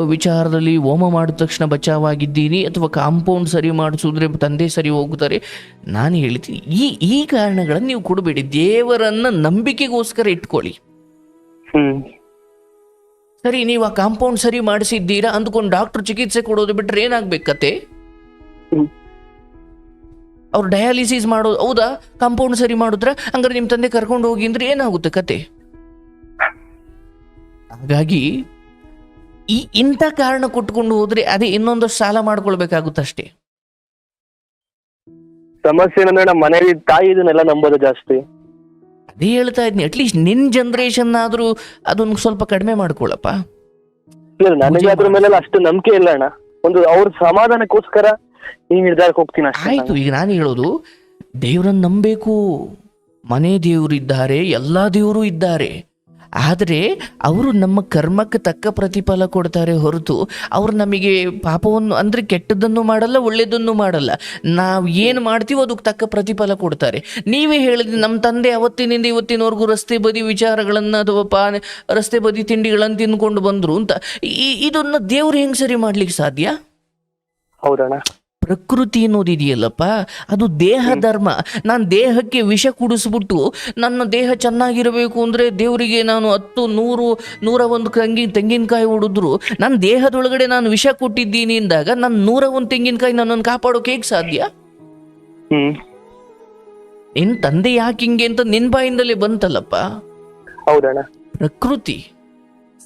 ವಿಚಾರದಲ್ಲಿ ಹೋಮ ಮಾಡಿದ ತಕ್ಷಣ ಬಚಾವಾಗಿದ್ದೀನಿ ಅಥವಾ ಕಾಂಪೌಂಡ್ ಸರಿ ಮಾಡಿಸಿದ್ರೆ ತಂದೆ ಸರಿ ಹೋಗ್ತಾರೆ ನಾನು ಹೇಳ್ತೀನಿ ಈ ಈ ಕಾರಣಗಳನ್ನು ನೀವು ಕೊಡಬೇಡಿ ದೇವರನ್ನ ನಂಬಿಕೆಗೋಸ್ಕರ ಇಟ್ಕೊಳ್ಳಿ. ಹ್ಮ್. ಸರಿ ನೀವು ಆ ಕಾಂಪೌಂಡ್ ಸರಿ ಮಾಡಿಸಿದ್ದೀರಾ ಅಂದ್ಕೊಂಡು ಡಾಕ್ಟರ್ ಚಿಕಿತ್ಸೆ ಕೊಡೋದು ಬಿಟ್ರೆ ಏನಾಗ್ಬೇಕತ್ತೆ ಅವ್ರು ಡಯಾಲಿಸಿಸ್ ಮಾಡೋದು ಹೌದಾ? ಕಾಂಪೌಂಡ್ ಸರಿ ಮಾಡಿದ್ರ ಹಂಗಾರೆ ನಿಮ್ಮ ತಂದೆ ಕರ್ಕೊಂಡು ಹೋಗಿ ಅಂದ್ರೆ ಏನಾಗುತ್ತೆ ಕತೆ? ಹಾಗಾಗಿ ಈ ಇಂಥ ಕಾರಣ ಕೊಟ್ಕೊಂಡು ಹೋದ್ರೆ ಅದೇ ಇನ್ನೊಂದಷ್ಟು ಸಾಲ ಮಾಡ್ಕೊಳ್ಬೇಕಾಗುತ್ತಷ್ಟೇ ಸಮಸ್ಯೆ ಏನಂದ್ರೆ ನಮ್ಮ ಮನೇಲಿ ತಾಯಿ ಇದನ್ನೆಲ್ಲ ನಂಬೋದು ಜಾಸ್ತಿ. ಅದೇ ಹೇಳ್ತಾ ಇದ್ನಿ ಅಟ್ಲೀಸ್ಟ್ ನಿನ್ ಜನರೇಷನ್ ಆದ್ರೂ ಅದೊಂದು ಸ್ವಲ್ಪ ಕಡಿಮೆ ಮಾಡ್ಕೊಳ್ಳಪ್ಪ. ನನಗೆ ಅದ್ರ ಮೇಲೆ ಅಷ್ಟು ನಂಬಿಕೆ ಇಲ್ಲ ಅಣ್ಣ. ಒಂದು ಅವ್ರ ಸಮಾಧಾನಕ್ಕೋಸ್ಕರ ಈ ನಿರ್ಧಾರಕ್ಕೆ ಹೋಗ್ತೀನಿ ಅಷ್ಟೇ ಆಯ್ತು ಈಗ ನಾನು ಹೇಳೋದು ದೇವರನ್ನ ನಂಬಬೇಕು. ಮನೆ ದೇವರು ಇದ್ದಾರೆ ಎಲ್ಲ ದೇವರು ಇದ್ದಾರೆ. ಆದರೆ ಅವರು ನಮ್ಮ ಕರ್ಮಕ್ಕೆ ತಕ್ಕ ಪ್ರತಿಫಲ ಕೊಡ್ತಾರೆ ಹೊರತು ಅವರು ನಮಗೆ ಪಾಪವನ್ನು ಅಂದರೆ ಕೆಟ್ಟದ್ದನ್ನು ಮಾಡಲ್ಲ ಒಳ್ಳೆಯದನ್ನು ಮಾಡಲ್ಲ. ನಾವು ಏನು ಮಾಡ್ತೀವೋ ಅದಕ್ಕೆ ತಕ್ಕ ಪ್ರತಿಫಲ ಕೊಡ್ತಾರೆ. ನೀವೇ ಹೇಳಿದ್ರೆ ನಮ್ಮ ತಂದೆ ಅವತ್ತಿನಿಂದ ಇವತ್ತಿನವರೆಗೂ ರಸ್ತೆ ಬದಿ ವಿಚಾರಗಳನ್ನು ಅಥವಾ ಪಾ ರಸ್ತೆ ಬದಿ ತಿಂಡಿಗಳನ್ನು ತಿಂದ್ಕೊಂಡು ಬಂದರು ಅಂತ. ಈ- ಇದನ್ನ ದೇವ್ರು ಹೆಂಗೆ ಸರಿ ಮಾಡ್ಲಿಕ್ಕೆ ಸಾಧ್ಯ? ಹೌದಣ್ಣ. ಪ್ರಕೃತಿ ಅನ್ನೋದಿದೆಯಲ್ಲಪ್ಪ ಅದು ದೇಹ ಧರ್ಮ. ನಾನು ದೇಹಕ್ಕೆ ವಿಷ ಕುಡಿಸ್ಬಿಟ್ಟು ನನ್ನ ದೇಹ ಚೆನ್ನಾಗಿರಬೇಕು ಅಂದರೆ ದೇವರಿಗೆ ನಾನು ಹತ್ತು ನೂರು ನೂರ ಒಂದು ಕಂಗಿ ತೆಂಗಿನಕಾಯಿ ಹೊಡೆದ್ರು. ನನ್ನ ದೇಹದೊಳಗಡೆ ನಾನು ವಿಷ ಕೊಟ್ಟಿದ್ದೀನಿ ಅಂದಾಗ ನನ್ನ ನೂರ ಒಂದು ತೆಂಗಿನಕಾಯಿ ನನ್ನನ್ನು ಕಾಪಾಡೋಕೆ ಹೇಗೆ ಸಾಧ್ಯ? ನಿನ್ ತಂದೆ ಯಾಕೆ ಹಿಂಗೆ ಅಂತ ನಿನ್ ಬಾಯಿಂದಲೇ ಬಂತಲ್ಲಪ್ಪ? ಪ್ರಕೃತಿ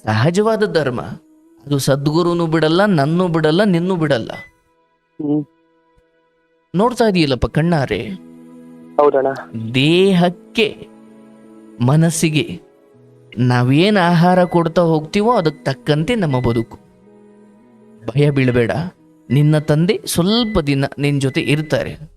ಸಹಜವಾದ ಧರ್ಮ. ಅದು ಸದ್ಗುರುನು ಬಿಡಲ್ಲ ನನ್ನೂ ಬಿಡಲ್ಲ ನಿನ್ನೂ ಬಿಡಲ್ಲ. ನೋಡ್ತಾ ಇದೆಯಲ್ಲಪ್ಪ ಕಣ್ಣಾರೆ? ಹೌದಣ್ಣ. ದೇಹಕ್ಕೆ ಮನಸ್ಸಿಗೆ ನಾವೇನು ಆಹಾರ ಕೊಡ್ತಾ ಹೋಗ್ತೀವೋ ಅದಕ್ಕೆ ತಕ್ಕಂತೆ ನಮ್ಮ ಬದುಕು. ಭಯ ಬೀಳಬೇಡ. ನಿನ್ನ ತಂದೆ ಸ್ವಲ್ಪ ದಿನ ನಿನ್ನ ಜೊತೆ ಇರ್ತಾರೆ.